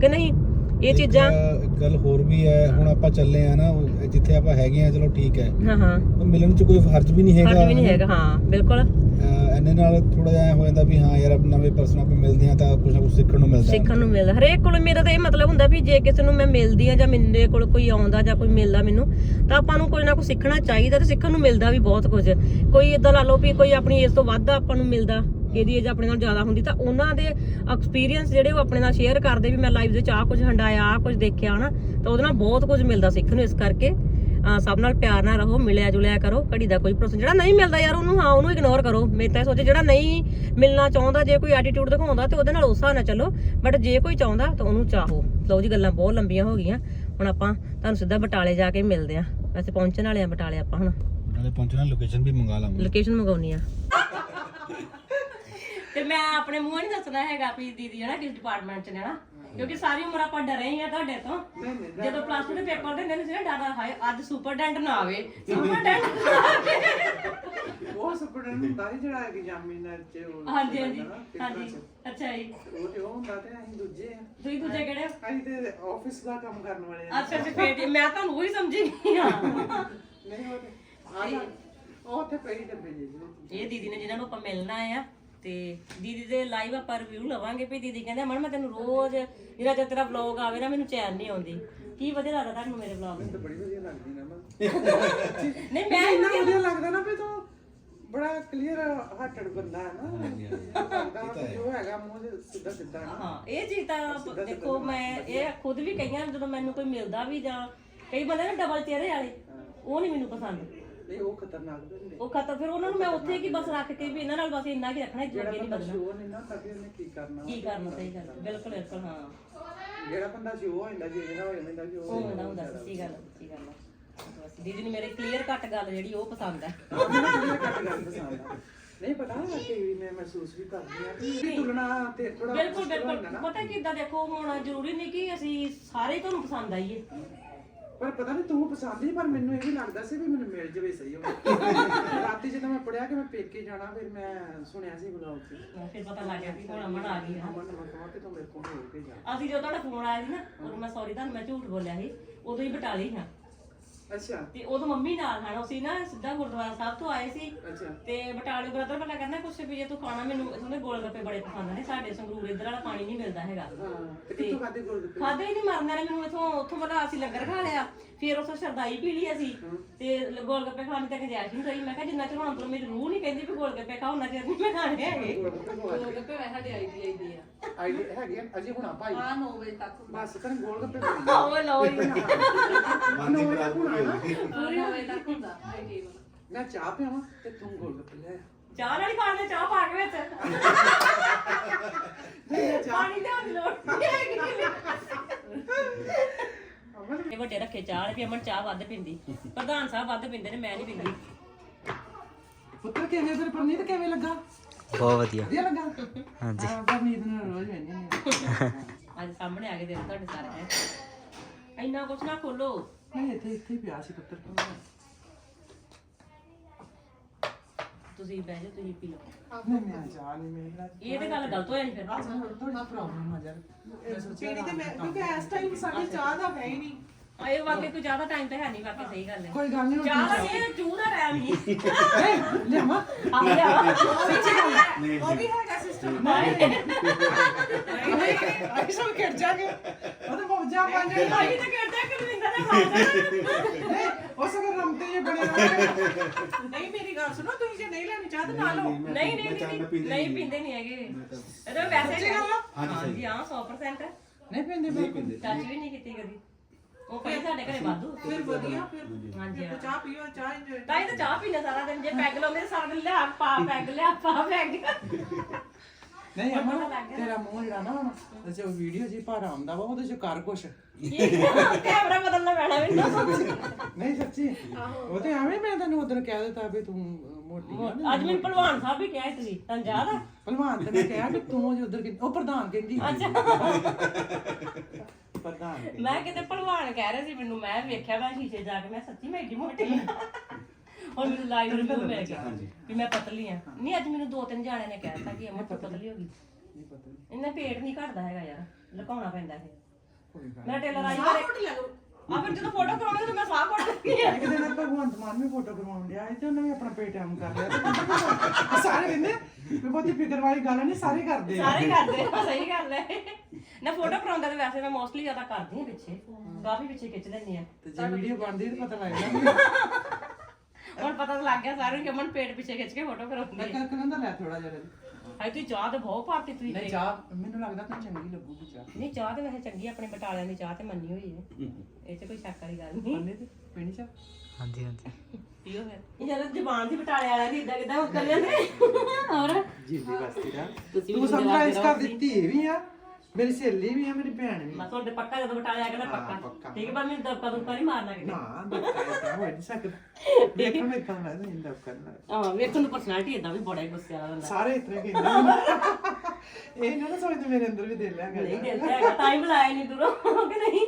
ਕਿ ਨਹੀਂ? ਇਹ ਇੱਕ ਚੀਜ਼ਾਂ ਗੱਲ ਹੋਰ ਵੀ ਹੈ ਹੁਣ ਆਪਾਂ ਚੱਲੇ ਆ ਨਾ ਉਹ ਜਿੱਥੇ ਆਪਾਂ ਹੈਗੇ ਆ ਚਲੋ ਠੀਕ ਹੈ। ਹਾਂ ਹਾਂ। ਉਹ ਮਿਲਣ ਚ ਕੋਈ ਫਰਜ਼ ਵੀ ਨਹੀਂ ਹੈਗਾ ਫ਼ਰਕ ਵੀ ਨਹੀਂ ਹੈਗਾ ਹਾਂ ਬਿਲਕੁਲ। ਅਹ ਇਹਨੇ ਨਾਲ ਥੋੜਾ ਜਿਹਾ ਹੋ ਜਾਂਦਾ ਵੀ ਹਾਂ ਯਾਰ ਨਵੇਂ ਪਰਸਨ ਆਪਾਂ ਮਿਲਦੇ ਆ ਤਾਂ ਕੁਝ ਨਾ ਕੁਝ ਸਿੱਖਣ ਨੂੰ ਮਿਲਦਾ। ਹੈ। ਸਿੱਖਣ ਨੂੰ ਮਿਲਦਾ। ਹਰੇਕ ਕੋਲ ਮੇਰਾ ਤਾਂ ਇਹ ਮਤਲਬ ਹੁੰਦਾ ਵੀ ਜੇ ਕਿਸੇ ਨੂੰ ਮੈਂ ਮਿਲਦੀ ਆ ਜਾਂ ਮੇਰੇ ਕੋਲ ਕੋਈ ਆਉਂਦਾ ਜਾਂ ਕੋਈ ਮਿਲਦਾ ਮੈਨੂੰ, ਤਾਂ ਆਪਾਂ ਨੂੰ ਕੁਝ ਨਾ ਕੁਝ ਸਿੱਖਣਾ ਚਾਹੀਦਾ ਤੇ ਸਿੱਖਣ ਨੂੰ ਮਿਲਦਾ ਵੀ ਬਹੁਤ ਕੁਝ ਕੋਈ ਇਦਾਂ ਲਾ ਲਓ ਵੀ ਕੋਈ ਆਪਣੀ ਏਜ ਤੋਂ ਵੱਧ ਆਪਾਂ ਨੂੰ ਮਿਲਦਾ ਇਹਦੀ ਏਜ ਆਪਣੇ ਨਾਲ ਜ਼ਿਆਦਾ ਹੁੰਦੀ, ਤਾਂ ਉਹਨਾਂ ਦੇ ਐਕਸਪੀਰੀਅੰਸ ਜਿਹੜੇ ਉਹ ਆਪਣੇ ਨਾਲ ਸ਼ੇਅਰ ਕਰਦੇ ਵੀ ਮੈਂ ਲਾਈਫ ਦੇ ਵਿੱਚ ਆਹ ਕੁਝ ਹੰਡਾਇਆ, ਆਹ ਕੁਝ ਦੇਖਿਆ ਹਨਾ, ਤਾਂ ਉਹਦੇ ਨਾਲ ਬਹੁਤ ਕੁਝ ਮਿਲਦਾ ਸਿੱਖਣ ਨੂੰ ਇਸ ਕਰਕੇ। ਸਭ ਨਾਲ ਪਿਆਰ ਨਾਲ ਰਹੋ ਮਿਲਿਆ ਜੁਲਿਆ ਕਰੋ ਘੜੀ ਦਾ ਕੋਈ ਭਰੋਸਾ ਜਿਹੜਾ ਨਹੀਂ ਮਿਲਦਾ ਯਾਰ ਉਹਨੂੰ ਹਾਂ ਉਹਨੂੰ ਇਗਨੋਰ ਕਰੋ। ਮੈਂ ਤਾਂ ਇਹ ਸੋਚੇ ਜਿਹੜਾ ਨਹੀਂ ਮਿਲਣਾ ਚਾਹੁੰਦਾ ਜੇ ਕੋਈ ਐਟੀਟਿਊਡ ਦਿਖਾਉਂਦਾ ਤੇ ਉਹਦੇ ਨਾਲ ਉਸ ਨਾਲ ਚੱਲੋ। ਬਟ ਜੇ ਕੋਈ ਚਾਹੁੰਦਾ ਤਾਂ ਉਹਨੂੰ ਚਾਹੋ। ਲਓ ਜੀ ਗੱਲਾਂ ਬਹੁਤ ਲੰਬੀਆਂ ਹੋ ਗਈਆਂ। ਹੁਣ ਆਪਾਂ ਤੁਹਾਨੂੰ ਸਿੱਧਾ ਬਟਾਲੇ ਜਾ ਕੇ ਮਿਲਦੇ ਆਂ ਵੈਸੇ ਪਹੁੰਚਣ ਵਾਲੇ ਆ ਬਟਾਲੇ ਆਪਾਂ ਹੁਣ। ਨਾਲੇ ਪਹੁੰਚਣਾ ਲੋਕੇਸ਼ਨ ਵੀ ਮੰਗਾ ਲਾਂਗੇ। ਲੋਕੇਸ਼ਨ ਮੰਗਾਉਣੀ ਆ। ਤੇ ਮੈਂ ਆਪਣੇ ਮੂੰਹ ਨਹੀਂ ਦੱਸਣਾ ਹੈਗਾ ਵੀ ਦੀਦੀ ਹੈ ਨਾ ਕਿਸ ਡਿਪਾਰਟਮੈਂਟ ਚ ਨੇ ਨਾ। ਕਿਉਂਕਿ ਸਾਰੀ ਉਮਰ ਆਪਾਂ ਡਰੇ ਹੀ ਆ ਤੁਹਾਡੇ ਤੋਂ। ਜਦੋਂ ਪਲੱਸ 2 ਦੇ ਪੇਪਰ ਦਿੰਦੇ ਨੇ ਸੀ ਨਾ ਡਰਦਾ ਹਾਏ ਅੱਜ ਸੁਪਰਡੈਂਟ ਨਾ ਆਵੇ। ਸੁਪਰਡੈਂਟ [laughs] ਨਾ ਆਵੇ। ਉਹ ਸੁਪਰਡੈਂਟ ਹੁੰਦਾ ਸੀ ਜਿਹੜਾ ਐਗਜ਼ਾਮੀਨਰ ਚ ਉਹ ਹਾਂਜੀ ਹਾਂਜੀ ਹਾਂਜੀ। ਅੱਛਾ ਜੀ। ਉਹ ਤੇ ਉਹ ਹੁੰਦਾ ਤੇ ਅਸੀਂ ਦੂਜੇ ਆ। ਤੁਸੀਂ ਦੂਜੇ ਕਿਹੜੇ ਹੋ? ਅਸੀਂ ਤੇ ਆਫਿਸ ਦਾ ਕੰਮ ਕਰਨ ਵਾਲੇ ਆ। ਅੱਛਾ ਅੱਛਾ ਫੇਰ ਜੀ, ਮੈਂ ਤੁਹਾਨੂੰ ਉਹੀ ਸਮਝੀ ਗਈ ਹਾਂ ਨਹੀਂ ਉਹ ਤੇ ਆ ਨਾ, ਉਹ ਉੱਥੇ ਪਈ ਡੱਬੇ ਜੀ ਇਹ ਦੀਦੀ ਨੇ ਜਿਨ੍ਹਾਂ ਨੂੰ ਆਪਾਂ ਮਿਲਣਾ ਆ ਤੇ ਦੀਦੀ ਦੇ ਲਾਈਵ ਆਪਾਂ ਰਿਵਿਊ ਲਵਾਂਗੇ ਵੀ ਦੀਦੀ ਕਹਿੰਦੇ ਅਮਨ ਮੈਂ ਤੈਨੂੰ ਰੋਜ਼ ਜਿਹੜਾ ਜਦ ਤੇਰਾ ਵਲੌਗ ਆਵੇ ਨਾ ਮੈਨੂੰ ਚੈਨ ਨਹੀਂ ਆਉਂਦੀ। ਕੀ ਵਧੀਆ ਲੱਗਦਾ ਤੁਹਾਨੂੰ ਮੇਰੇ ਵਲੌਗ ਤੇ ਬੜੀ ਵਧੀਆ ਲੱਗਦੀ ਨਾ ਮੈਂ। [laughs] ਨਹੀਂ ਮੈਂ ਇੰਨਾ ਵਧੀਆ ਲੱਗਦਾ। ਨਾ ਵੀ ਤੂੰ ਬੜਾ ਕਲੀਅਰ ਹਾਰਟਡ ਬੰਦਾ ਹੈ ਨਾ। ਲੱਗਦਾ ਜੋ ਹੈਗਾ ਮੂੰਹ ਦੇ ਸਿੱਧਾ ਸਿੱਧਾ ਹੈ ਇਹ ਚੀਜ਼ ਤਾਂ ਦੇਖੋ ਮੈਂ ਇਹ ਖੁਦ ਵੀ ਕਈਆਂ ਜਦੋਂ ਮੈਨੂੰ ਕੋਈ ਮਿਲਦਾ ਵੀ ਜਾਂ ਕਈ ਬੰਦੇ ਨੇ ਡਬਲ ਚਿਹਰੇ ਵਾਲੇ ਉਹ ਨਹੀਂ ਮੈਨੂੰ ਪਸੰਦ। ਨਹੀਂ ਉਹ ਖਤਰਨਾਕ ਵੀ ਹੁੰਦੇ ਉਹ ਖਤਰ ਫਿਰ ਉਹਨਾਂ ਨੂੰ ਮੈਂ ਉੱਥੇ ਕੀ ਬਸ ਰੱਖ ਕੇ ਵੀ ਇਹਨਾਂ ਨਾਲ ਬਸ ਇੰਨਾ ਕੀ ਰੱਖਣਾ ਅੱਗੇ ਨਹੀਂ ਵਧਣਾ ਸ਼ੋਅ ਨਹੀਂ ਨਾ ਕਰਦੀ ਉਹਨੇ ਕੀ ਕਰਨਾ? ਕੀ ਕਰਨਾ ਸਹੀ ਗੱਲ ਹੈ। ਬਿਲਕੁਲ ਬਿਲਕੁਲ ਹਾਂ। ਜਿਹੜਾ ਬੰਦਾ ਸ਼ੋਅ ਹੋ ਜਾਂਦਾ ਜੇ ਨਾ ਹੋ ਜਾਂਦਾ ਕਿ ਉਹ ਹੁੰਦਾ ਹੁੰਦਾ ਸੱਚੀ ਗੱਲ ਸੱਚੀ ਗੱਲ ਹੈ। ਬਸ ਦੀਦੀ ਨੂੰ ਮੇਰੇ ਕਲੀਅਰ ਕੱਟ ਗੱਲ ਜਿਹੜੀ ਉਹ ਪਸੰਦ ਹੈ ਮੈਨੂੰ ਘੱਟ ਗੱਲ ਪਸੰਦ ਆ। ਨਹੀਂ ਪਤਾ ਕਿ ਵੀ ਮੈਂ ਮਹਿਸੂਸ ਵੀ ਕਰਦੀ ਆ ਕਿ ਤੁਲਨਾ ਤੇ ਥੋੜਾ ਬਿਲਕੁਲ ਬਿਲਕੁਲ। ਪਤਾ ਕਿਦਾਂ ਦੇਖੋ ਹੁਣ ਜ਼ਰੂਰੀ ਨਹੀਂ ਕਿ ਅਸੀਂ ਸਾਰੇ ਹੀ ਤੁਹਾਨੂੰ ਪਸੰਦ ਆਈਏ। ਪਰ ਪਤਾ ਨਹੀਂ ਤੂੰ ਪਸੰਦ ਨਹੀਂ ਪਰ ਮੈਨੂੰ ਇਹ ਵੀ ਲੱਗਦਾ ਸੀ ਵੀ ਮੈਨੂੰ ਮਿਲ ਜਵੇ ਸਹੀ ਹੋ ਰਾਤੀ ਜਦੋਂ ਮੈਂ ਪੜਿਆ ਕਿ ਮੈਂ ਪੇਕੇ ਜਾਣਾ ਫਿਰ ਮੈਂ ਸੁਣਿਆ ਸੀ ਬਲੌਗ 'ਚ। ਫਿਰ ਪਤਾ ਲੱਗ ਗਿਆ ਵੀ ਹੁਣ ਅਮਨ ਆ ਗਈ ਹੈ ਅਮਨ ਨੂੰ ਮੈਂ ਕਹਾਂ ਕਿ ਤੂੰ ਮੇਰੇ ਕੋਲ ਹੋ ਕੇ ਜਾ। ਅਸੀਂ ਜਦੋਂ ਤੁਹਾਡਾ ਫੋਨ ਆਇਆ ਸੀ ਨਾ ਉਦੋਂ ਮੈਂ ਸੌਰੀ ਤੁਹਾਨੂੰ ਮੈਂ ਝੂਠ ਬੋਲਿਆ ਸੀ। ਉਦੋਂ ਹੀ ਬਟਾਲੀ ਹਾਂ ਅੱਛਾ। ਤੇ ਉਦੋਂ ਮੰਮੀ ਨਾਲ ਹਨ ਅਸੀਂ ਨਾ ਸਿੱਧਾ ਗੁਰਦੁਆਰਾ ਸਾਹਿਬ ਤੋਂ ਆਏ ਸੀ। ਅੱਛਾ। ਤੇ ਬਟਾਲੇ ਬ੍ਰਦਰ ਪਤਾ ਕਹਿੰਦਾ ਕੁਛ ਵੀ ਜੇ ਤੂੰ ਖਾਣਾ ਮੈਨੂੰ ਉਹਨੇ ਗੋਲ ਗੱਪੇ ਬੜੇ ਪਸੰਦ ਨੇ ਸਾਡੇ ਸੰਗਰੂਰ ਇੱਧਰ ਵਾਲਾ ਪਾਣੀ ਨਹੀਂ ਮਿਲਦਾ ਹੈਗਾ। ਹਾਂ ਤੇ ਕਿੱਥੋਂ ਖਾਦੇ ਗੋਲ ਖਾਦੇ ਹੀ ਨਹੀਂ ਮਰਨਾ ਨੇ ਮੈਨੂੰ ਇਥੋਂ ਉੱਥੋਂ ਬਣਾ ਅਸੀਂ ਲੰਗਰ ਖਾ ਲਿਆ। ਫਿਰ ਉਥੋਂ ਸ਼ਰਦਾਈ ਪੀ ਲਈ ਅਸੀਂ ਤੇ ਗੋਲ ਗੱਪੇ ਖਾਣ ਤੱਕ ਜਾਇਸ਼ ਨਹੀਂ ਮੈਂ ਕਿਹਾ ਜਿੰਨਾ ਚਿਰ ਹੁਣ ਤੋਂ ਮੇਰੀ ਰੂਹ ਨਹੀਂ ਕਹਿੰਦੀ ਵੀ ਗੋਲ ਗੱਪੇ ਖਾਓ ਨਾ ਚਿਰ ਨਹੀਂ ਮੈਂ ਖਾਣੇ ਹੈਗੇ। ਗੋਲ ਗੱਪੇ ਵੈਸੇ ਸਾਡੇ ਆਈ ਦੀ ਆ। ਆਈਡੀ ਹੈਗੀ ਆ, ਅਜੇ ਹੁਣ ਭਾਈ। ਆ 9 ਵਜੇ ਤੱਕ ਬਸ ਤਾਂ ਗੋਲ ਗੱਪੇ ਓਏ ਲਓ ਜੀ। ਮਾਨੀ ਖਰਾਬ ਹੋ ਗਈ ਪੂਰੀ 9 ਵਜੇ ਤੱਕ ਹੁੰਦਾ [laughs] ਆਈ ਟੇਬਲ ਮੈਂ ਚਾਹ ਪਿਆਵਾਂ ਤੇ ਤੂੰ ਗੋਲ ਗੱਪੇ ਲੈ। ਚਾਹ ਨਾਲ ਹੀ ਖਾਣੇ ਚਾਹ ਪਾ ਕੇ ਵਿੱਚ। ਪਾਣੀ ਦੇ ਦੀ ਲੋੜ ਨਹੀਂ ਹੈਗੀ। [laughs] ਇਹ ਵੱਡੇ ਰੱਖੇ ਚਾਹ ਵਾਲੇ ਵੀ ਅਮਨ ਚਾਹ ਵੱਧ ਪੀਂਦੀ। ਪ੍ਰਧਾਨ ਸਾਹਿਬ ਵੱਧ ਪੀਂਦੇ ਨੇ ਮੈਂ ਨਹੀਂ ਪੀਂਦੀ। ਪੁੱਤਰ ਕਿਵੇਂ ਤੇਰੇ ਪਰਨੀਤ ਕਿਵੇਂ ਲੱਗਾ? ਬਹੁਤ ਵਧੀਆ। ਵਧੀਆ ਲੱਗਾ? ਹਾਂਜੀ। ਪਰਨੀਤ ਨੂੰ ਰੋਜ਼ ਵੇਖਦੇ ਨੇ ਅੱਜ ਸਾਹਮਣੇ ਆ ਕੇ ਦੇ ਤੁਹਾਡੇ ਸਾਰੇ ਹੈਂ। ਇੰਨਾ ਕੁਛ ਨਾ ਖੋਲੋ। ਨਹੀਂ ਇੱਥੇ ਇੱਥੇ ਹੀ ਪਿਆ ਸੀ ਪੁੱਤਰ। ਤੁਸੀਂ ਬਹਿ ਜਾਓ ਤੁਸੀਂ ਪੀ ਲਓ। ਨਹੀਂ ਮੈਂ ਚਾਹ ਨਹੀਂ ਮੇਰੇ ਨਾਲ ਇਹ ਤੇ ਗੱਲ ਗਲਤ ਹੋ ਜਾਣੀ ਫਿਰ। ਥੋੜੀ ਪ੍ਰੋਬਲਮ ਆ ਯਾਰ। ਪੀਣੀ ਤੇ ਮੈਂ ਕਿਉਂਕਿ ਇਸ ਟਾਈਮ ਸਾਡੇ ਚਾਹ ਦਾ ਹੈ ਹੀ ਨਹੀਂ। ਆ ਇਹ ਵਾਕਈ ਕੋਈ ਜ਼ਿਆਦਾ ਟਾਈਮ ਤਾਂ ਹੈ ਨਹੀਂ ਵਾਕਈ ਸਹੀ ਗੱਲ ਹੈ। ਕੋਈ ਗੱਲ ਨਹੀਂ ਚਾਹ ਦਾ ਇਹ ਚੂਹ ਦਾ ਟਾਈਮ ਹੀ। ਲਿਆਵਾਂ ਆ ਗਿਆ ਉਹ ਵੀ ਹੈਗਾ ਸਿਸਟਮ ਆਈ ਸਭ ਖੇਡ ਜਾਗੇ ਉਹਦੇ ਮੌਜਾ ਪਾਣੇ ਭਾਈ ਤਾਂ ਕਰਦਾ ਕਿ ਨਹੀਂ ਨਾ ਮਾਰਦਾ ਨਹੀਂ ਉਸ ਨੂੰ ਰਮਤੇ ਜੇ ਬਣੇ ਨਹੀਂ ਮੇਰੀ ਗੱਲ ਸੁਣੋ ਤੁਸੀਂ ਜੇ ਨਹੀਂ ਲੈਣੀ ਚਾਹ ਤਾਂ ਨਾ ਲਓ। ਨਹੀਂ ਨਹੀਂ ਨਹੀਂ ਨਹੀਂ ਪੀਂਦੇ ਨਹੀਂ ਹੈਗੇ। ਇਹਦਾ ਵੈਸੇ ਹੀ? ਹਾਂਜੀ ਹਾਂ 100% ਨਹੀਂ ਪੈਂਦੇ ਬਿਲਕੁਲ। ਟੱਚ ਵੀ ਨਹੀਂ ਕੀਤੀ ਕਦੀ। ਉਹ ਕਹਿੰਦੇ ਸਾਡੇ ਘਰੇ ਵਾਧੂ। ਫਿਰ ਵਧੀਆ ਫਿਰ ਹਾਂਜੀ ਹਾਂ। ਚਾਹ ਪੀਓ ਚਾਹ ਇੰਜੋਏ ਤਾਂ ਹੀ ਤਾਂ ਚਾਹ ਪੀਣਾ ਸਾਰਾ ਦਿਨ। ਜੇ ਪੈਗ ਲਾਉਂਦੇ ਸਾਰਾ ਦਿਨ ਲਿਆ ਪਾ ਪੈਗ ਲਿਆ ਪਾ ਪੈਗ। ਨਹੀਂ ਅਮਨ ਤੇਰਾ ਮੂੰਹ ਜਿਹੜਾ ਨਾ ਜੇ ਉਹ ਵੀਡੀਓ ਜੀ ਭਾਰਾ ਆਉਂਦਾ ਵਾ ਉਹਦੇ ਚ ਕਰ ਕੁਛ। ਕੈਮਰਾ ਬਦਲਣਾ ਪੈਣਾ ਮੈਨੂੰ। ਨਹੀਂ ਸੱਚੀ। ਉਹ ਤੇ ਐਵੇਂ ਮੈਂ ਤੈਨੂੰ ਉਦੋਂ ਕਹਿ ਦਿੱਤਾ ਵੀ ਤੂੰ ਮੋਟੀ ਆ ਅੱਜ ਮੈਨੂੰ ਭਲਵਾਨ ਸਾਹਿਬ ਵੀ ਕਿਹਾ ਸੀ ਤੁਹਾਨੂੰ ਯਾਦ ਆ? ਭਲਵਾਨ ਤੇ ਮੈਂ ਕਿਹਾ ਕਿ ਤੂੰ ਜੇ ਉਧਰ ਉਹ ਪ੍ਰਧਾਨ ਕਹਿੰਦੀ ਪ੍ਰਧਾਨ ਕਹਿੰਦੀ। ਮੈਂ ਕਿਤੇ ਭਲਵਾਨ ਕਹਿ ਰਹੇ ਸੀ ਮੈਨੂੰ ਮੈਂ ਵੇਖਿਆ ਮੈਂ ਸ਼ੀਸ਼ੇ ਜਾ ਕੇ ਮੈਂ ਸੱਚੀ ਮੈਂ ਏਡੀ ਮੋਟੀ ਆ। ਹੁਣ ਮੈਨੂੰ ਲਾਈਵ ਰਿਵਿਊ ਮਿਲ ਗਿਆ ਵੀ ਮੈਂ ਪਤਲੀ ਆ। ਨਹੀਂ ਅੱਜ ਮੈਨੂੰ ਦੋ ਤਿੰਨ ਜਾਣਿਆਂ ਨੇ ਕਹਿ ਦਿੱਤਾ ਕਿ ਅਮਰ ਤੂੰ ਪਤਲੀ ਹੋ ਗਈ। ਨਹੀਂ ਪਤਾ ਨਹੀਂ ਪੇਟ ਨਹੀਂ ਘਟਦਾ ਹੈਗਾ ਯਾਰ ਲੁਕਾਉਣਾ ਪੈਂਦਾ ਇਹ। ਕੋਈ ਗੱਲ ਮੇਰਾ ਟੇਲਰ ਆਈ ਚਾਹ ਕਰੇ ਰੋਟੀ ਲੱਗ ਆ ਫਿਰ ਜਦੋਂ ਫੋਟੋ ਕਰਾਉਣੀ ਤਾਂ ਮੈਂ ਸਾਹ ਘੁੱਟ ਦਿੰਦੀ ਆ। ਇੱਕ ਦਿਨ ਭਗਵੰਤ ਮਾਨ ਵੀ ਫੋਟੋ ਕਰਵਾਉਣ ਡਿਆ ਸੀ ਤੇ ਉਹਨੇ ਵੀ ਆਪਣਾ ਪੇਟੀਐਮ ਕਰ ਲਿਆ। ਤੇ ਸਾਰੇ ਕਹਿੰਦੇ ਵੀ ਬਹੁਤੀ ਫਿਕਰ ਵਾਲੀ ਗੱਲ ਨਹੀਂ ਸਾਰੇ ਕਰਦੇ ਆ। ਸਾਰੇ ਕਰਦੇ ਆ ਸਹੀ ਗੱਲ ਹੈ। ਨਾ ਫੋਟੋ ਕਰਾਉਂਦਾ ਤਾਂ ਵੈਸੇ ਮੈਂ ਮੋਸਟਲੀ ਜ਼ਿਆਦਾ ਕਰਦੀ ਹਾਂ ਪਿੱਛੇ। ਕਾਫੀ ਪਿੱਛੇ ਖਿੱਚ ਲੈਂਦੀ ਆ ਤੇ ਜੇ ਵੀਡੀਓ ਬਣਦੀ ਤਾਂ ਪਤਾ ਲੱਗ ਜਾਂਦਾ ਹੁਣ ਪਤਾ ਤਾਂ ਲੱਗ ਗਿਆ ਸਾਰਿਆਂ ਨੂੰ ਕਿ ਅਮਨ ਪੇਟ ਪਿੱਛੇ ਖਿੱਚ ਕੇ ਫੋਟੋ ਕਰਾਉਂਦੀ ਮੈਂ ਹੈ। ਕਰ ਕਹਿੰਦਾ ਲੈ ਥੋੜਾ ਜਿਹਾ ਹਾਏ ਤੁਸੀਂ ਚਾਹ ਤੇ ਬਹੁਤ ਭਾਰਤੀ ਤੁਸੀਂ ਨਹੀਂ ਤੇ। ਚਾਹ ਮੈਨੂੰ ਲੱਗਦਾ ਤਾਂ ਚੰਗੀ ਲੱਗੂਗੀ ਚਾਹ। ਨਹੀਂ ਚਾਹ ਤੇ ਵੈਸੇ ਚੰਗੀ ਆ, ਆਪਣੇ ਬਟਾਲਿਆਂ ਦੀ ਚਾਹ ਤੇ ਮੰਨੀ ਹੋਈ ਹੈ। ਇਹ ਤੇ ਕੋਈ ਸ਼ੱਕ ਵਾਲੀ ਗੱਲ ਨਹੀਂ। ਮੰਨੇ ਤੇ ਪੀਣੀ ਚਾਹ? ਹਾਂਜੀ ਹਾਂਜੀ। ਪੀਓ ਫਿਰ। ਇਹ ਜਦੋਂ ਜ਼ਬਾਨ ਦੀ ਬਟਾਲੇ ਵਾਲਿਆਂ ਦੀ ਇਦਾਂ ਕਿਦਾਂ ਕਰ ਲੈਂਦੇ ਹੋਰ ਜਿੰਦੀ ਵਾਸਤੇ ਦਾ ਤੁਸੀਂ ਤੂੰ ਵੀ ਸਰਪ੍ਰਾਈਜ਼ ਜਵਾਬ ਕਰ ਦਿੱਤੀ ਇਹ ਵੀ ਆ। ਮੇਰੀ ਸਹੇਲੀ ਵੀ ਆ ਮੇਰੀ ਭੈਣ ਵੀ। ਮੈਂ ਤੁਹਾਡੇ ਪੱਕਾ ਜਦੋਂ ਬਟਾਲੇ ਆ ਕੇ ਨਾ ਹਾਂ, ਪੱਕਾ। ਪੱਕਾ। ਠੀਕ ਹੈ ਪਰ ਮੈਨੂੰ ਦਬਕਾ ਦੁਬਕਾ ਨਹੀਂ ਮਾਰਨਾ ਕਿਤੇ? ਨਾ ਦੱਸਦਾ ਤਾਂ ਹੋ ਨਹੀਂ ਸਕਦਾ। ਦੇਖਣ ਵਿੱਚ ਤਾਂ ਮੈਂ ਨਹੀਂ ਇੰਦਾ ਕਰਨਾ। ਹਾਂ ਵੇਖਣ ਨੂੰ ਪਰਸਨੈਲਿਟੀ ਇਦਾਂ ਵੀ ਬੜਾ ਹੀ ਗੁੱਸੇ ਵਾਲਾ ਹੁੰਦਾ। ਸਾਰੇ ਇਤਨੇ ਨੇ। ਇਹ ਨਾ ਨਾ ਸੋਚਦੇ ਮੇਰੇ ਅੰਦਰ ਵੀ ਦਿਲ ਹੈਗਾ ਨਹੀਂ ਦਿੰਦਾ ਹੈਗਾ ਤਾਂ ਹੀ ਬੁਲਾਇਆ ਨਹੀਂ ਦੂਰੋਂ ਕਿ ਨਹੀਂ?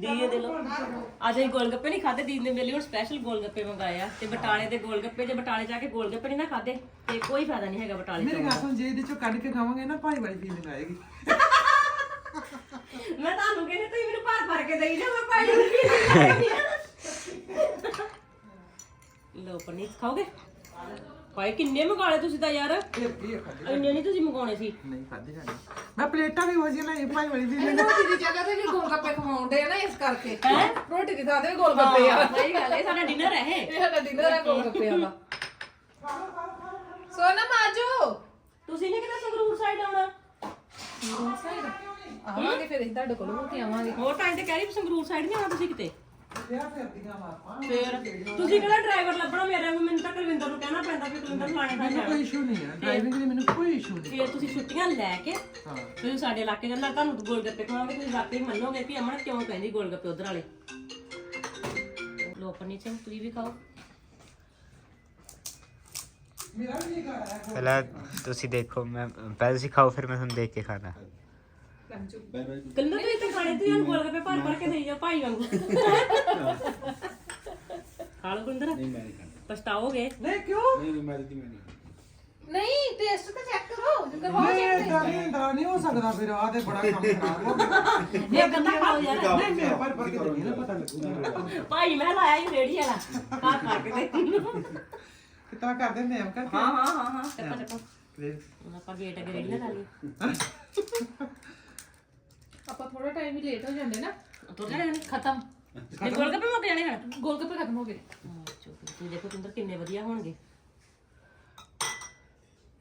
ਦੀਏ ਦੇ ਲੋ ਅੱਜ ਅਸੀਂ ਗੋਲ ਗੱਪੇ ਨਹੀਂ ਖਾਦੇ ਦੀਦੀ ਨੇ ਮੇਰੇ ਲਈ ਹੁਣ ਸਪੈਸ਼ਲ ਗੋਲ ਗੱਪੇ ਮੰਗਾਏ ਆ। ਤੇ ਬਟਾਲੇ ਦੇ ਗੋਲ ਗੱਪੇ ਜੇ ਬਟਾਲੇ ਜਾ ਕੇ ਗੋਲ ਗੱਪੇ ਨਹੀਂ ਨਾ ਖਾਦੇ ਤੇ ਕੋਈ ਫਾਇਦਾ ਨਹੀਂ ਹੈਗਾ ਬਟਾਲੇ ਮੇਰੀ ਤੋਂ। ਜੇ ਇਹਦੇ ਚੋਂ ਕੱਢ ਕੇ ਖਾਵਾਂਗੇ ਨਾ ਭਾਈ ਵਾਲੀ ਫੀਲਿੰਗ ਆਏਗੀ ਮੈਂ ਤੁਹਾਨੂੰ ਕਹਿੰਦੀ ਤੁਸੀਂ ਮੈਨੂੰ ਭਰ ਭਰ ਕੇ ਦੇਈ ਜਾ ਮੈਂ ਪਾਈ ਨਹੀਂ ਲੋ ਪਨੀਰ ਖਾਓਗੇ? ਭਾਈ ਕਿੰਨੇ ਮੰਗਾਲੇ ਤੁਸੀਂ ਤਾਂ ਯਾਰ? ਫਿਰ ਕੀ ਆ ਖਾਧੇ? ਇੰਨੇ ਨਹੀਂ ਤੁਸੀਂ ਮੰਗਾਉਣੇ ਸੀ। ਨਹੀਂ ਖਾਦੇ ਜਾਣੇ ਮੈਂ ਪਲੇਟਾਂ ਵੀ ਹੋ ਜਿਹੀਆਂ ਲਈ ਭਾਈ ਵਾਲੀ ਫੀਲਿੰਗ ਰੋਟੀ ਦੀ ਜਗ੍ਹਾ ਤੇ ਵੀ ਗੋਲ ਗੱਪੇ ਖਵਾਉਂਦੇ ਆ ਨਾ ਇਸ ਕਰਕੇ। ਹੈ? ਰੋਟੀ ਦੀ ਥਾਂ ਤੇ ਵੀ ਗੋਲ ਗੱਪੇ ਆ ਸਹੀ ਗੱਲ ਹੈ ਇਹ ਸਾਡਾ ਡਿਨਰ ਹੈ ਇਹ। ਇਹ ਸਾਡਾ ਡਿਨਰ ਹੈ ਗੋਲ ਗੱਪਿਆਂ ਦਾ ਸੋਨਾ ਮਾਜੋ ਤੁਸੀਂ ਨਹੀਂ ਕਿਤੇ ਸੰਗਰੂਰ ਸਾਈਡ ਆਉਣਾ? ਆਵਾਂਗੇ ਫਿਰ ਅਸੀਂ ਤੁਹਾਡੇ ਕੋਲ ਹੋ ਕੇ ਆਵਾਂਗੇ। ਹੋਰ ਟਾਈਮ ਤੇ ਕਹਿ ਰਹੀ ਵੀ ਸੰਗਰੂਰ ਸਾਈਡ ਨਹੀਂ ਆਉਣਾ ਤੁਸੀਂ ਕਿਤੇ? ਫੇਰ ਤੁਸੀਂ ਕਿਹੜਾ ਡਰਾਈਵਰ ਲੱਭਣਾ? ਮੇਰੇ ਨੂੰ ਮੈਨੂੰ ਤਾਂ ਕੁਲਵਿੰਦਰ ਨੂੰ ਕਹਿਣਾ ਪੈਂਦਾ ਵੀ ਕੁਲਵਿੰਦਰ ਨੂੰ ਲਾਣੇ ਦਾ ਮੈਨੂੰ ਕੋਈ ਇਸ਼ੂ ਨਹੀਂ ਹੈ ਡਰਾਈਵਿੰਗ ਦੀ ਮੈਨੂੰ ਕੋਈ ਇਸ਼ੂ ਨਹੀਂ। ਫੇਰ ਤੁਸੀਂ ਛੁੱਟੀਆਂ ਲੈ ਕੇ ਹਾਂ। ਤੁਸੀਂ ਸਾਡੇ ਇਲਾਕੇ ਜਾਂਦਾ ਤੁਹਾਨੂੰ ਗੋਲ ਗੱਪੇ ਖਵਾਵਾਂਗੇ। ਤੁਸੀਂ ਵਾਕਈ ਮੰਨੋਗੇ ਕਿ ਅਮਨ ਕਿਉਂ ਕਹਿੰਦੀ ਗੋਲ ਗੱਪੇ ਉਧਰ ਵਾਲੇ? ਲੋ ਪਨੀਰ ਸਿੰਘ ਤੁਸੀਂ ਵੀ ਖਾਓ। ਮੇਰਾ ਵੀ ਨਹੀਂ ਘਰ ਹੈ। ਪਹਿਲਾਂ ਤੁਸੀਂ ਦੇਖੋ ਮੈਂ ਪਹਿਲਾਂ ਤੁਸੀਂ ਖਾਓ ਫਿਰ ਮੈਂ ਤੁਹਾਨੂੰ ਦੇਖ ਕੇ ਖਾਣਾ। ਕੰਨਾ ਤੁਸੀਂ ਤਾਂ ਖਾਣੇ ਤੁਸੀਂ ਹੁਣ ਗੋਲ ਗੱਪੇ ਭਰ ਭਰ ਕੇ ਦੇਈ ਜਾ ਭਾਈ ਵਾਂਗੂ। ਖਾ ਲਓ ਗੁੰਦਰ। ਨਹੀਂ ਮੈਂ ਨਹੀਂ ਖਾਂਦਾ। ਪਛਤਾਓਗੇ? ਨਹੀਂ ਕਿਉਂ? ਨਹੀਂ ਨਹੀਂ ਮੈਂ ਤਾਂ ਮੈਂ ਨਹੀਂ ਨਹੀਂ ਟੇਸਟ ਤਾਂ ਚੈੱਕ ਕਰੋ ਜੇ ਕਰਵਾਓ ਨਹੀਂ ਏਦਾਂ ਨਹੀਂ ਏਦਾਂ ਨਹੀਂ ਹੋ ਸਕਦਾ ਫਿਰ ਆ ਤੇ ਬੜਾ ਕੰਮ ਖਰਾਬ ਹੋ ਗਿਆ। ਇਹ ਕੰਨਾ ਖਾਓ ਯਾਰ। ਨਹੀਂ ਮੈਂ ਪਰ ਪਰ ਕੇ ਨਹੀਂ ਨਾ ਪਤਾ ਲੱਗੂਗਾ। ਭਾਈ ਮੈਂ ਲਾਇਆ ਹੀ ਰੇੜੀ ਵਾਲਾ। ਖਾ ਖਾ ਕੇ ਦੇ ਕਿਤਨਾ ਕਰਦੇ ਨੇ ਹਮ ਕਰਕੇ? ਹਾਂ ਹਾਂ ਹਾਂ ਹਾਂ। ਚੱਕੋ ਚੱਕੋ। ਫਿਰ ਹੁਣ ਆਪਾਂ ਗੇਟ ਅੱਗੇ ਰੇੜੀ ਲਾ ਲਈ ਆਪਾਂ ਥੋੜਾ ਟਾਈਮ ਹੀ ਲੇਟ ਹੋ ਜਾਂਦੇ ਨਾ। ਤੁਰ ਜਾਣੇ ਨੇ ਖਤਮ। ਇਹ ਗੋਲ ਗੱਪੇ ਮੁੱਕ ਜਾਣੇ ਹਨ ਗੋਲ ਗੱਪੇ ਖਤਮ ਹੋ ਗਏ। ਤੁਸੀਂ ਦੇਖੋ ਤੁੰਦਰ ਕਿੰਨੇ ਵਧੀਆ ਹੋਣਗੇ।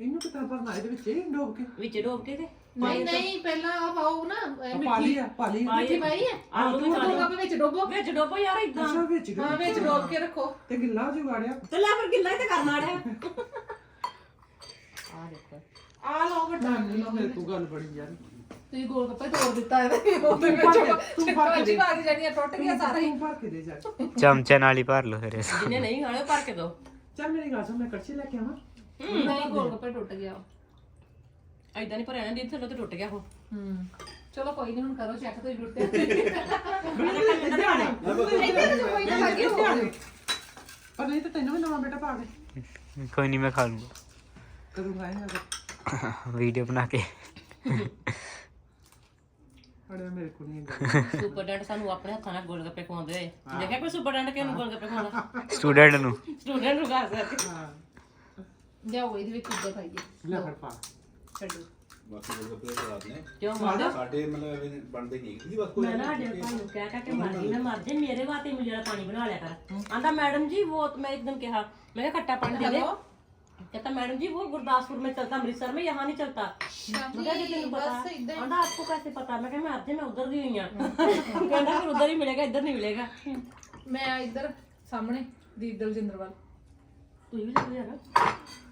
ਇਹਨੂੰ ਕਿਤਨਾ ਭਰਨਾ ਇਹਦੇ ਵਿੱਚ ਇਹ ਡੋਬ ਕੇ? ਵਿੱਚ ਡੋਬ ਕੇ ਤੇ? ਨਹੀਂ ਨਹੀਂ ਪਹਿਲਾਂ ਆ ਪਾਓ ਨਾ ਇਹ ਪਾਲੀ ਆ ਪਾਲੀ ਮਿੱਠੀ ਪਾਈ ਹੈ ਆਲੂ ਵੀ ਗੋਲ ਗੱਪੇ ਵਿੱਚ ਡੋਬੋ। ਵਿੱਚ ਡੋਬੋ ਯਾਰ ਇਦਾਂ ਅੱਛਾ ਵਿੱਚ ਹਾਂ ਵਿੱਚ ਡੋਬ ਕੇ ਰੱਖੋ। ਤੇ ਗਿੱਲਾ ਜੁਗਾੜਿਆ ਤੇ ਲੈ ਫਿਰ ਗਿੱਲਾ ਹੀ ਤੇ ਕਰਨਾ ਰਿਹਾ ਆ ਦੇਖੋ। ਆ ਲਓ ਵੱਡਾ ਨਹੀਂ ਮੇਰੇ ਤੋਂ ਗੱਲ ਬੜੀ ਯਾਰ। ਤੁਸੀਂ ਗੋਲ ਗੱਪੇ ਤੋੜ ਦਿੱਤਾ ਇਹਦੇ ਉਹਦੇ ਵਿੱਚ ਤੂੰ ਭਰ ਕੇ ਦੇ। ਆ ਗਈ ਜਾਨੀ ਟੁੱਟ ਗਿਆ ਸਾਰਾ ਹੀ। ਤੂੰ ਭਰ ਕੇ ਦੇ ਜਾ। ਚਮਚੇ ਨਾਲ ਹੀ ਭਰ ਲਓ ਫਿਰ ਇਸ ਜਿਹਨੇ ਨਹੀਂ ਖਾਣੇ ਉਹ ਭਰ ਕੇ ਦੋ। ਚੱਲ ਮੇਰੀ ਗੱਲ ਸੁਣ ਮੈਂ ਕੜਛੀ ਲੈ ਕੇ ਆਵਾਂ। ਨਹੀਂ ਗੋਲ ਗੱਪੇ ਟੁੱਟ ਗਿਆ ਐਦਾਂ ਨਹੀਂ ਭਰਿਆ ਨਾ ਦੀ ਥੱਲੇ ਤੇ ਟੁੱਟ ਗਿਆ ਉਹ। ਹੂੰ। ਚਲੋ ਕੋਈ ਨਹੀਂ ਹੁਣ ਕਰੋ ਚੈੱਕ ਤੁਸੀਂ ਟੁੱਟੇ। [laughs] ਪਰ ਨਹੀਂ ਤਾਂ ਤੈਨੂੰ ਵੀ ਨਵਾਂ ਬੇਟਾ ਪਾ ਦੇ ਕੋਈ ਨਹੀਂ ਮੈਂ ਖਾ ਲੂੰਗਾ। ਕਦੋਂ ਖਾਏਗਾ? ਵੀਡੀਓ ਬਣਾ ਕੇ। ਅੜਿਆ ਮੇਰੇ ਕੋਲ ਨਹੀਂ ਹੈਗਾ। [laughs] ਸੁਪਰਡੈਂਟ ਸਾਨੂੰ ਆਪਣੇ ਹੱਥਾਂ ਨਾਲ ਗੋਲਗੱਪੇ ਖਵਾਉਂਦੇ ਹੋਏ। ਦੇਖਿਆ ਕੋਈ ਸੁਪਰਡੈਂਟ ਕਿਹਨੂੰ ਗੋਲਗੱਪੇ ਖਵਾਉਂਦਾ? ਸਟੂਡੈਂਟ ਨੂੰ। ਸਟੂਡੈਂਟ ਨੂੰ ਖਾਸ ਕਰਕੇ ਹਾਂ। ਲਿਆਓ ਇਹਦੇ ਵਿੱਚ ਉੱਦਾਂ ਖਾਈਏ ਲੈ ਫੜ ਪਾ। ਛੱਡੋ। ਬਾਕੀ ਉਹ ਕੱਪੜੇ ਖਰਾਬ ਨੇ ਕਿਉਂ ਮਾਰਦਾ? ਸਾਡੇ ਮਤਲਬ ਐਵੇਂ ਬਣਦੇ ਨਹੀਂ। ਜੀ ਬਸ ਕੋਈ ਨਾ ਸਾਡੇ ਭਾਈ ਨੂੰ ਕਹਿ ਕਹਿ ਕੇ ਮਰ ਗਈ ਨਾ ਮਰ ਜੇ ਮੇਰੇ ਵਾਸਤੇ ਮੈਨੂੰ ਪਾਣੀ ਬਣਾ ਲਿਆ ਕਰ। ਆਂਦਾ ਮੈਡਮ ਜੀ ਉਹ ਮੈਂ ਇੱਕ ਕਿਹਾ ਮੈਂ ਕਿਹਾ ਖੱਟਾ ਪਾਣੀ ਦੇ ਦੇ। कहता मैडम जी वो गुरदासपुर में चलता अमृतसर में यहाँ नहीं चलता मैं कहा जी तेन पता बस इधर- आंदा आपको कैसे पता मैं कहा मैं आज मैं उधर दी हुई हूं कहता फिर उधर ही मिलेगा इधर नहीं मिलेगा ਮੈਂ ਇੱਧਰ ਸਾਹਮਣੇ ਦੀਪ ਦਲਜਿੰਦਰ ਵੱਲ तू भी ले यार